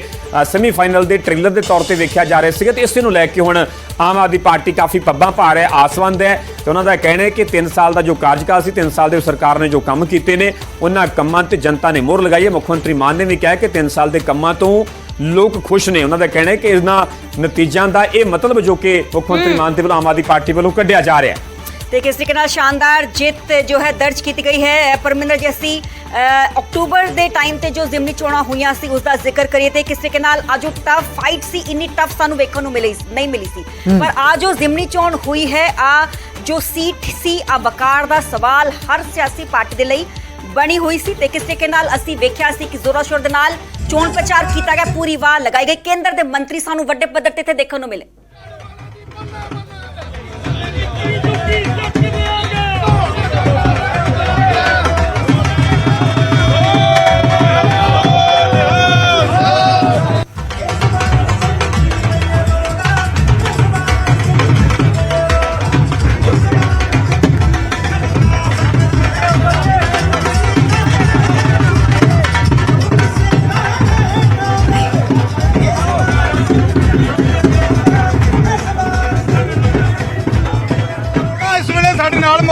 A: ਸੈਮੀਫਾਈਨਲ ਦੇ ਟ੍ਰੇਲਰ ਦੇ ਤੌਰ ਤੇ ਵੇਖਿਆ ਜਾ ਰਿਹਾ ਸੀਗਾ ਤੇ ਇਸੇ ਨੂੰ ਲੈ ਕੇ ਹੁਣ ਆਮ ਆਦਮੀ ਪਾਰਟੀ ਕਾਫੀ ਪੱਬਾਂ ਭਾਰ ਹੈ ਆਸਵੰਦ ਹੈ ਤੇ ਉਹਨਾਂ ਦਾ ਕਹਿਣਾ ਹੈ ਕਿ 3 ਸਾਲ ਦਾ ਜੋ ਕਾਰਜਕਾਲ ਸੀ 3 ਸਾਲ ਦੇ ਸਰਕਾਰ ਨੇ ਜੋ ਕੰਮ ਕੀਤੇ ਨੇ, ਉਹਨਾਂ ਕੰਮਾਂ ਤੇ ਜਨਤਾ ਨੇ ਮੋਹਰ ਲਗਾਈ ਹੈ। ਮੁੱਖ ਮੰਤਰੀ ਮਾਨ ਨੇ ਵੀ ਕਿਹਾ ਕਿ 3 ਸਾਲ ਦੇ ਕੰਮਾਂ ਤੋਂ ਲੋਕ ਖੁਸ਼ ਨੇ। ਉਹਨਾਂ ਦਾ ਕਹਿਣਾ ਹੈ ਕਿ ਇਹਨਾਂ ਨਤੀਜਿਆਂ ਦਾ ਇਹ ਮਤਲਬ ਜੋ ਕਿ ਮੁੱਖ ਮੰਤਰੀ ਮਾਨ ਦੇ ਵੱਲੋਂ ਆਮ ਆਦਮੀ ਪਾਰਟੀ ਵੱਲੋਂ ਕੱਢਿਆ ਜਾ ਰਿਹਾ ਹੈ।
F: ਤੇ ਕਿਸ ਤਰੀਕੇ ਨਾਲ ਸ਼ਾਨਦਾਰ ਜਿੱਤ ਜੋ ਹੈ ਦਰਜ ਕੀਤੀ ਗਈ ਹੈ ਪਰਮਿੰਦਰ ਜੀ ਅਸੀਂ ਅ, ਅਕਤੂਬਰ ਦੇ ਟਾਈਮ ਤੇ ਜੋ ਜ਼ਿਮਨੀ ਚੋਣਾਂ ਹੋਈਆਂ ਸੀ ਉਸ ਦਾ ਜ਼ਿਕਰ ਕਰੀਏ ਤੇ ਕਿਸ ਤਰੀਕੇ ਨਾਲ ਆ ਜੋ ਟਫ ਫਾਈਟ ਸੀ ਇੰਨੀ ਟਫ ਸਾਨੂੰ ਵੇਖਣ ਨੂੰ ਮਿਲੀ ਨਹੀਂ ਮਿਲੀ ਸੀ। ਪਰ ਆ ਜੋ ਜ਼ਿਮਨੀ ਚੋਣ ਹੋਈ ਹੈ ਆ ਜੋ ਸੀਟ ਸੀ ਆ ਵਕਾਰ ਦਾ ਸਵਾਲ ਹਰ ਸਿਆਸੀ ਪਾਰਟੀ ਦੇ ਲਈ ਬਣੀ ਹੋਈ ਸੀ ਤੇ ਕਿਸ ਤਰੀਕੇ ਨਾਲ ਅਸੀਂ ਵੇਖਿਆ ਸੀ ਕਿ ਜ਼ੋਰਾ ਸ਼ੋਰ ਦੇ ਨਾਲ ਚੋਣ ਪ੍ਰਚਾਰ ਕੀਤਾ ਗਿਆ, ਪੂਰੀ ਵਾਰ ਲਗਾਈ ਗਈ। ਕੇਂਦਰ ਦੇ ਮੰਤਰੀ ਸਾਨੂੰ ਵੱਡੇ ਪੱਧਰ ਤੇ ਇੱਥੇ ਦੇਖਣ ਨੂੰ ਮਿਲੇ।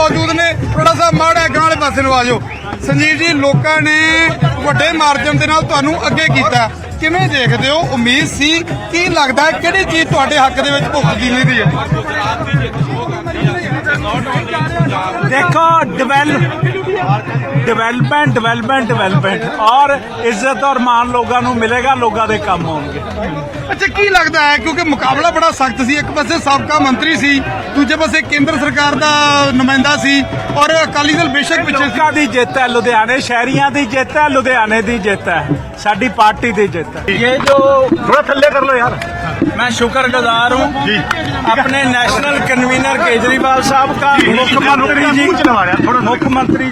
D: ਮੌਜੂਦ ਨੇ। ਥੋੜਾ ਸਾ ਮਾੜਾ ਗਾਂਲੇ ਪਾਸੇ ਨੂੰ ਆਜੋ ਸੰਜੀਵ ਜੀ, ਲੋਕਾਂ ਨੇ ਵੱਡੇ ਮਾਰਜਨ ਦੇ ਨਾਲ ਤੁਹਾਨੂੰ ਅੱਗੇ ਕੀਤਾ। ਕਿਵੇਂ ਦੇਖਦੇ ਹੋ? ਉਮੀਦ ਸੀ। ਕੀ ਲੱਗਦਾ ਕਿਹੜੀ ਚੀਜ਼ ਤੁਹਾਡੇ ਹੱਕ ਦੇ ਵਿੱਚ ਭੁੱਖ ਦੀ ਨਹੀਂ ਦੀ ਹੈ?
G: ਦੇਖੋ ਡਿਵੈਲਪ डेवलपमेंट डेवलपमेंट डेवलपमेंट और इज्जत और मान ਲੋਕਾਂ ਨੂੰ ਮਿਲੇਗਾ ਲੋਕਾਂ ਦੇ ਕੰਮ ਹੋਣਗੇ
D: ਅੱਛਾ ਕੀ ਲੱਗਦਾ ਹੈ ਕਿਉਂਕਿ ਮੁਕਾਬਲਾ ਬੜਾ ਸਖਤ ਸੀ ਇੱਕ ਪਾਸੇ ਸਾਬਕਾ ਮੰਤਰੀ ਸੀ ਦੂਜੇ ਪਾਸੇ ਕੇਂਦਰ ਸਰਕਾਰ ਦਾ ਨੁਮਾਇੰਦਾ ਸੀ ਔਰ ਅਕਾਲੀ ਦਲ ਬੇਸ਼ੱਕ ਪਿੱਛੇ ਸੀ
G: ਲੋਕਾਂ ਦੀ ਜਿੱਤ ਹੈ ਲੁਧਿਆਣੇ ਸ਼ਹਿਰੀਆਂ ਦੀ ਜਿੱਤ ਹੈ ਲੁਧਿਆਣੇ ਦੀ ਜਿੱਤ ਹੈ ਸਾਡੀ ਪਾਰਟੀ ਦੀ ਜਿੱਤ ਹੈ ਇਹ ਜੋ ਥੋੜਾ ਥੱਲੇ ਕਰ ਲੋ ਯਾਰ मैं शुक्रगुजार हूँ जी अपने नेशनल कन्वीनर केजरीवाल साहब का मुख्यमंत्री जी मुख्यमंत्री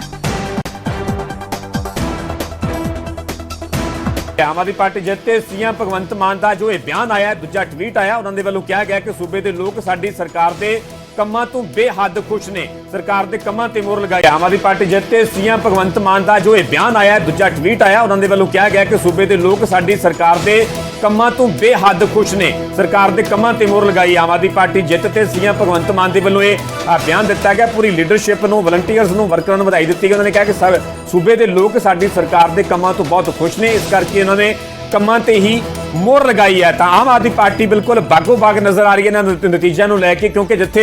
A: ਆਮ ਆਦਮੀ ਪਾਰਟੀ ਜਿੱਤੇ ਸੀਐਮ ਭਗਵੰਤ ਮਾਨ ਦਾ ਜੋ ਇਹ ਬਿਆਨ ਆਇਆ, ਦੂਜਾ ਟਵੀਟ ਆਇਆ, ਉਹਨਾਂ ਦੇ ਵੱਲੋਂ ਕਿਹਾ ਗਿਆ ਕਿ ਸੂਬੇ ਦੇ ਲੋਕ ਸਾਡੀ ਸਰਕਾਰ ਦੇ ਕੰਮਾਂ ਤੋਂ ਬੇਹੱਦ ਖੁਸ਼ ਨੇ। ਸਰਕਾਰ ਦੇ ਕੰਮਾਂ ਤੇ ਮੋਹਰ ਲਗਾਈ। ਆਮ ਆਦਮੀ ਪਾਰਟੀ ਜਿੱਤੇ ਸੀਐਮ ਭਗਵੰਤ ਮਾਨ ਦਾ ਜੋ ਇਹ ਬਿਆਨ ਆਇਆ, ਦੂਜਾ ਟਵੀਟ ਆਇਆ, ਉਹਨਾਂ ਦੇ ਵੱਲੋਂ ਕਿਹਾ ਗਿਆ ਕਿ ਸੂਬੇ ਦੇ ਲੋਕ ਸਾਡੀ ਸਰਕਾਰ ਦੇ ਕੰਮਾਂ ਤੋਂ ਬੇਹੱਦ ਖੁਸ਼ ਨੇ। ਸਰਕਾਰ ਦੇ ਕੰਮਾਂ ਤੇ ਮੋਹਰ ਲਗਾਈ। ਆਮ ਆਦਮੀ ਪਾਰਟੀ ਜਿੱਤ ਤੇ ਸੀਐਮ ਭਗਵੰਤ ਮਾਨ ਦੇ ਵੱਲੋਂ ਇਹ ਬਿਆਨ ਦਿੱਤਾ ਗਿਆ। ਪੂਰੀ ਲੀਡਰਸ਼ਿਪ ਨੂੰ, ਵਲੰਟੀਅਰਸ ਨੂੰ ਵਰਕਰਾਂ ਨੂੰ ਵਧਾਈ ਦਿੱਤੀ ਗਈ। ਉਹਨਾਂ ਨੇ ਕਿਹਾ ਕਿ ਸਭ ਸੂਬੇ ਦੇ ਲੋਕ ਸਾਡੀ ਸਰਕਾਰ ਦੇ ਕੰਮਾਂ ਤੋਂ ਬਹੁਤ ਖੁਸ਼ ਨੇ। ਇਸ ਕਰਕੇ ਉਹਨਾਂ ਨੇ ਕੰਮਾਂ ਤੇ ਹੀ ਮੋਹਰ ਲਗਾਈ ਹੈ ਤਾਂ ਆਮ ਆਦਮੀ ਪਾਰਟੀ ਬਿਲਕੁਲ ਬਾਗੋ ਬਾਗ ਨਜ਼ਰ ਆ ਰਹੀ ਹੈ ਇਹਨਾਂ ਨਤ- ਨਤੀਜਿਆਂ ਨੂੰ ਲੈ ਕੇ ਕਿਉਂਕਿ ਜਿੱਥੇ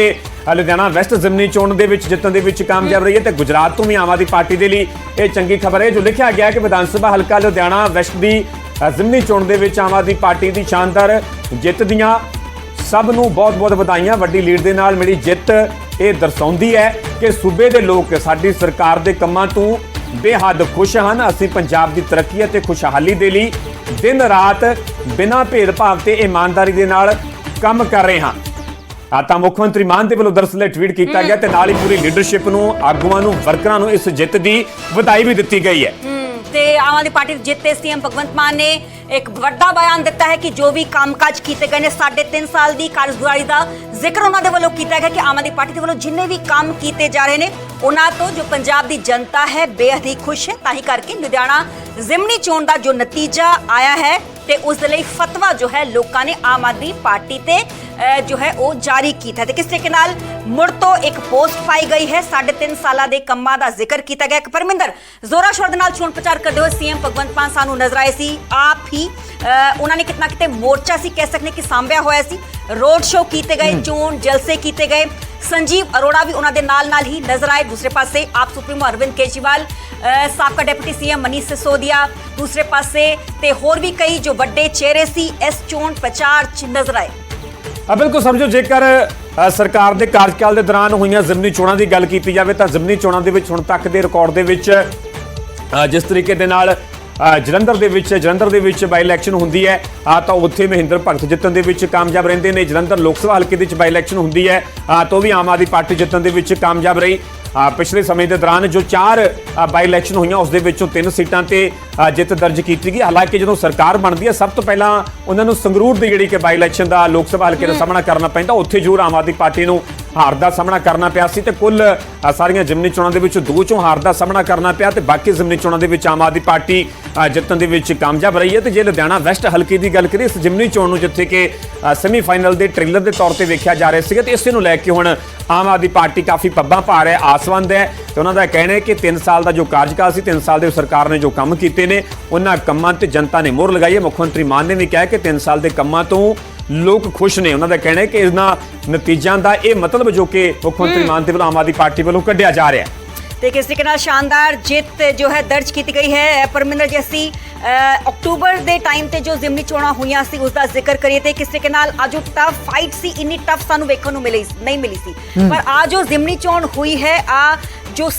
A: ਲੁਧਿਆਣਾ ਵੈਸਟ ਜ਼ਿਮਨੀ ਚੋਣ ਦੇ ਵਿੱਚ ਜਿੱਤਣ ਦੇ ਵਿੱਚ ਕਾਮਯਾਬ ਰਹੀ ਹੈ ਤੇ ਗੁਜਰਾਤ ਤੋਂ ਵੀ ਆਮ ਆਦਮੀ ਪਾਰਟੀ ਦੇ ਲਈ ਇਹ ਚੰਗੀ ਖਬਰ ਹੈ ਜੋ ਲਿਖਿਆ ਗਿਆ ਕਿ ਵਿਧਾਨ ਸਭਾ ਹਲਕਾ ਲੁਧਿਆਣਾ ਵੈਸਟ ਦੀ ਜ਼ਿਮਨੀ ਚੋਣ ਦੇ ਵਿੱਚ ਆਮ ਆਦਮੀ ਪਾਰਟੀ ਦੀ ਸ਼ਾਨਦਾਰ ਜਿੱਤ ਦੀਆਂ ਸਭ ਨੂੰ ਬਹੁਤ-ਬਹੁਤ ਵਧਾਈਆਂ। ਵੱਡੀ ਲੀਡ ਦੇ ਨਾਲ ਮਿਲੀ ਜਿੱਤ ਇਹ ਦਰਸਾਉਂਦੀ ਹੈ ਕਿ ਸੂਬੇ ਦੇ ਲੋਕ ਸਾਡੀ ਸਰਕਾਰ ਦੇ ਕੰਮਾਂ ਤੋਂ ਬੇਹੱਦ ਖੁਸ਼ ਹਨ। ਅਸੀਂ ਪੰਜਾਬ ਦੀ ਤਰੱਕੀ ਅਤੇ ਖੁਸ਼ਹਾਲੀ ਦੇ ਲਈ ਦਿਨ ਰਾਤ ਬਿਨਾਂ ਭੇਦਭਾਵ ਤੇ ਇਮਾਨਦਾਰੀ ਦੇ ਨਾਲ ਕੰਮ ਕਰ ਰਹੇ ਹਾਂ। ਆ ਤਾਂ ਮੁੱਖ ਮੰਤਰੀ ਮਾਨ ਦੇ ਵੱਲੋਂ ਦਰਅਸਲ ਟਵੀਟ ਕੀਤਾ ਗਿਆ ਤੇ ਨਾਲ ਹੀ ਪੂਰੀ ਲੀਡਰਸ਼ਿਪ ਨੂੰ, ਆਗੂਆਂ ਨੂੰ, ਵਰਕਰਾਂ ਨੂੰ ਇਸ ਜਿੱਤ ਦੀ ਵਧਾਈ ਵੀ ਦਿੱਤੀ ਗਈ ਹੈ।
F: ਤੇ ਆਮ ਆਦਮੀ ਪਾਰਟੀ ਦੇ ਜਿੱਤੇ ਸੀਐਮ ਭਗਵੰਤ ਮਾਨ ਨੇ ਇੱਕ ਵੱਡਾ ਬਿਆਨ ਦਿੱਤਾ ਹੈ ਕਿ ਜੋ ਵੀ ਕੰਮਕਾਜ ਕੀਤੇ ਗਏ ਨੇ, ਸਾਢੇ ਤਿੰਨ ਸਾਲ ਦੀ ਕਾਰਜਗੁਜ਼ਾਰੀ ਦਾ ਜ਼ਿਕਰ ਉਹਨਾਂ ਦੇ ਵੱਲੋਂ ਕੀਤਾ ਗਿਆ ਕਿ ਆਮ ਆਦਮੀ ਪਾਰਟੀ ਦੇ ਵੱਲੋਂ ਜਿੰਨੇ ਵੀ ਕੰਮ ਕੀਤੇ ਜਾ ਰਹੇ ਨੇ, ਉਹਨਾਂ ਤੋਂ ਜੋ ਪੰਜਾਬ ਦੀ ਜਨਤਾ ਹੈ ਬੇਹੱਦ ਹੀ ਖੁਸ਼ ਹੈ। ਤਾਂ ਹੀ ਕਰਕੇ ਲੁਧਿਆਣਾ ਜ਼ਿਮਨੀ ਚੋਣ ਦਾ ਜੋ ਨਤੀਜਾ ਆਇਆ ਹੈ ਤੇ ਉਸ ਦੇ ਲਈ ਫਤਵਾ ਜੋ ਹੈ ਲੋਕਾਂ ਨੇ ਆਮ ਆਦਮੀ ਪਾਰਟੀ ਤੇ ਜੋ ਹੈ ਉਹ ਜਾਰੀ ਕੀਤਾ ਹੈ। ਤੇ ਕਿਸ ਤਰੀਕੇ ਨਾਲ ਮੁੜ ਤੋਂ ਇੱਕ ਪੋਸਟ ਪਾਈ ਗਈ ਹੈ, ਸਾਢੇ ਤਿੰਨ ਸਾਲਾਂ ਦੇ ਕੰਮਾਂ ਦਾ ਜ਼ਿਕਰ ਕੀਤਾ ਗਿਆ। ਕਿ ਪਰਮਿੰਦਰ, ਜ਼ੋਰਾ ਸ਼ੋਰ ਦੇ ਨਾਲ ਚੋਣ ਪ੍ਰਚਾਰ ਕਰਦੇ ਹੋਏ ਸੀਐਮ ਭਗਵੰਤ ਮਾਨ ਸਾਨੂੰ ਨਜ਼ਰ ਆਏ ਸੀ, ਆਪ ਹੀ ਉਹਨਾਂ ਨੇ ਕਿਤਨਾ ਕਿਤੇ ਮੋਰਚਾ ਸੀ, ਕਹਿ ਸਕਦੇ ਕਿ ਸਾਂਭਿਆ ਹੋਇਆ ਸੀ। ਰੋਡ ਸ਼ੋਅ ਕੀਤੇ ਗਏ ਚੋਣ ਜਲਸੇ ਕੀਤੇ ਗਏ। ਸੰਜੀਵ ਅਰੋੜਾ ਵੀ ਉਹਨਾਂ ਦੇ ਨਾਲ ਨਾਲ ਹੀ ਨਜ਼ਰ ਆਏ। ਦੂਸਰੇ ਪਾਸੇ ਆਪ ਸੁਪਰੀਮੋ ਅਰਵਿੰਦ ਕੇਜਰੀਵਾਲ ਸਾਬਕਾ ਡਿਪਟੀ ਸੀਐਮ ਮਨੀਸ਼ ਸਿਸੋਦੀਆ ਦੂਸਰੇ ਪਾਸੇ ਤੇ ਹੋਰ ਵੀ ਕਈ ਜੋ ਵੱਡੇ ਚਿਹਰੇ ਸੀ ਇਸ ਚੋਣ ਪ੍ਰਚਾਰ 'ਚ ਨਜ਼ਰ ਆਏ।
A: ਆ ਬਿਲਕੁਲ ਸਮਝੋ ਜੇਕਰ ਸਰਕਾਰ ਦੇ ਕਾਰਜਕਾਲ ਦੇ ਦੌਰਾਨ ਹੋਈਆਂ ਜ਼ਿਮਨੀ ਚੋਣਾਂ ਦੀ ਗੱਲ ਕੀਤੀ ਜਾਵੇ ਤਾਂ ਜ਼ਿਮਨੀ ਚੋਣਾਂ ਦੇ ਵਿੱਚ ਹੁਣ ਤੱਕ ਦੇ ਰਿਕਾਰਡ ਦੇ ਵਿੱਚ ਜਿਸ ਤਰੀਕੇ ਦੇ ਨਾਲ ਜਲੰਧਰ ਦੇ ਵਿੱਚ ਜਲੰਧਰ ਦੇ ਵਿੱਚ ਬਾਈ ਇਲੈਕਸ਼ਨ ਹੁੰਦੀ ਹੈ। ਆ ਤਾਂ ਉੱਥੇ ਮਹਿੰਦਰ ਭਗਤ ਜਿੱਤਣ ਦੇ ਵਿੱਚ ਕਾਮਯਾਬ ਰਹਿੰਦੇ ਨੇ। ਜਲੰਧਰ ਲੋਕ ਸਭਾ ਹਲਕੇ ਦੇ ਵਿੱਚ ਬਾਈ ਇਲੈਕਸ਼ਨ ਹੁੰਦੀ ਹੈ। ਆ ਤਾਂ ਵੀ ਆਮ ਆਦਮੀ ਪਾਰਟੀ ਜਿੱਤਣ ਦੇ ਵਿੱਚ ਕਾਮਯਾਬ ਰਹੀ। ਪਿਛਲੇ ਸਮੇਂ ਦੇ ਦੌਰਾਨ ਜੋ ਚਾਰ ਬਾਈ ਇਲੈਕਸ਼ਨ ਹੋਈਆਂ ਉਸ ਦੇ ਵਿੱਚੋਂ ਤਿੰਨ ਸੀਟਾਂ ਤੇ ਜਿੱਤ ਦਰਜ ਕੀਤੀ ਗਈ। ਹਾਲਾਂਕਿ ਜਦੋਂ ਸਰਕਾਰ ਬਣਦੀ ਹੈ ਸਭ ਤੋਂ ਪਹਿਲਾਂ ਉਹਨਾਂ ਨੂੰ ਸੰਗਰੂਰ ਦੀ ਜਿਹੜੀ ਕਿ ਬਾਈ ਇਲੈਕਸ਼ਨ ਦਾ ਲੋਕ ਸਭਾ ਹਲਕੇ ਦਾ ਸਾਹਮਣਾ ਕਰਨਾ ਪੈਂਦਾ ਉੱਥੇ ਜ਼ਰੂਰ ਆਮ ਆਦਮੀ ਪਾਰਟੀ ਨੂੰ ਹਾਰ ਦਾ ਸਾਹਮਣਾ ਕਰਨਾ ਪਿਆ ਸੀ ਤੇ ਕੁੱਲ ਸਾਰੀਆਂ ਜ਼ਿਮਨੀ ਚੋਣਾਂ ਦੇ ਵਿੱਚ ਦੋ ਚੋਂ ਹਾਰ ਦਾ ਸਾਹਮਣਾ ਕਰਨਾ ਪਿਆ ਤੇ ਬਾਕੀ ਜ਼ਿਮਨੀ ਚੋਣਾਂ ਦੇ ਵਿੱਚ ਆਮ ਆਦਮੀ ਪਾਰਟੀ ਜਿੱਤਣ ਦੇ ਵਿੱਚ ਕਾਮਯਾਬ ਰਹੀ ਹੈ ਤੇ ਜੇ ਲੁਧਿਆਣਾ ਵੈਸਟ ਹਲਕੇ ਦੀ ਗੱਲ ਕਰੀਏ, ਇਸ ਜ਼ਿਮਨੀ ਚੋਣ ਨੂੰ ਜਿੱਥੇ ਕਿ ਸੈਮੀਫਾਈਨਲ ਦੇ ਟ੍ਰੇਲਰ ਦੇ ਤੌਰ ਤੇ ਵੇਖਿਆ ਜਾ ਰਿਹਾ ਸੀਗਾ ਤੇ ਇਸੇ ਨੂੰ ਲੈ ਕੇ ਹੁਣ ਆਮ ਆਦਮੀ ਪਾਰਟੀ ਕਾਫੀ ਪੱਬਾਂ ਭਾਰ ਹੈ ਆਸਵੰਦ ਹੈ ਤੇ ਉਹਨਾਂ ਦਾ ਕਹਿਣਾ ਹੈ ਕਿ 3 ਸਾਲ ਦਾ ਜੋ ਕਾਰਜਕਾਲ ਸੀ 3 ਸਾਲ ਦੇ ਸਰਕਾਰ ਨੇ ਜੋ ਕੰਮ ਕੀਤੇ ਨੇ, ਉਹਨਾਂ ਕੰਮਾਂ ਤੇ ਜਨਤਾ ਨੇ ਮੋਹਰ ਲਗਾਈ ਹੈ। ਮੁੱਖ ਮੰਤਰੀ ਮਾਨ ਨੇ ਵੀ ਕਿਹਾ ਕਿ 3 ਸਾਲ ਦੇ ਕੰਮਾਂ ਤੋਂ ਲੋਕ ਖੁਸ਼ ਨੇ। ਉਹਨਾਂ ਦਾ ਕਹਿਣਾ ਹੈ ਕਿ ਇਹਨਾਂ ਨਤੀਜਿਆਂ ਦਾ ਇਹ ਮਤਲਬ ਜੋ ਕਿ ਮੁੱਖ ਮੰਤਰੀ ਮਾਨ ਦੇ ਵੱਲੋਂ ਆਮ ਆਦਮੀ ਪਾਰਟੀ ਵੱਲੋਂ ਕੱਢਿਆ ਜਾ ਰਿਹਾ ਹੈ।
F: ਤੇ ਕਿਸ ਤਰੀਕੇ ਨਾਲ ਸ਼ਾਨਦਾਰ ਜਿੱਤ ਜੋ ਹੈ ਦਰਜ ਕੀਤੀ ਗਈ ਹੈ। ਪਰਮਿੰਦਰ ਜੈਸੀ ਅਕਤੂਬਰ ਦੇ ਟਾਈਮ ਤੇ ਜੋ ਜ਼ਿਮਨੀ ਚੋਣਾਂ ਹੋਈਆਂ ਸੀ ਉਸ ਦਾ ਜ਼ਿਕਰ ਕਰੀਏ ਤੇ ਕਿਸ ਤਰੀਕੇ ਨਾਲ ਆ ਜੋ ਟਫ ਫਾਈਟ ਸੀ ਇੰਨੀ ਟਫ ਸਾਨੂੰ ਵੇਖਣ ਨੂੰ ਮਿਲੀ ਨਹੀਂ ਮਿਲੀ ਸੀ। ਪਰ ਆ ਜੋ ਜ਼ਿਮਨੀ ਚੋਣ ਹੋਈ ਹੈ ਆ ਜੋ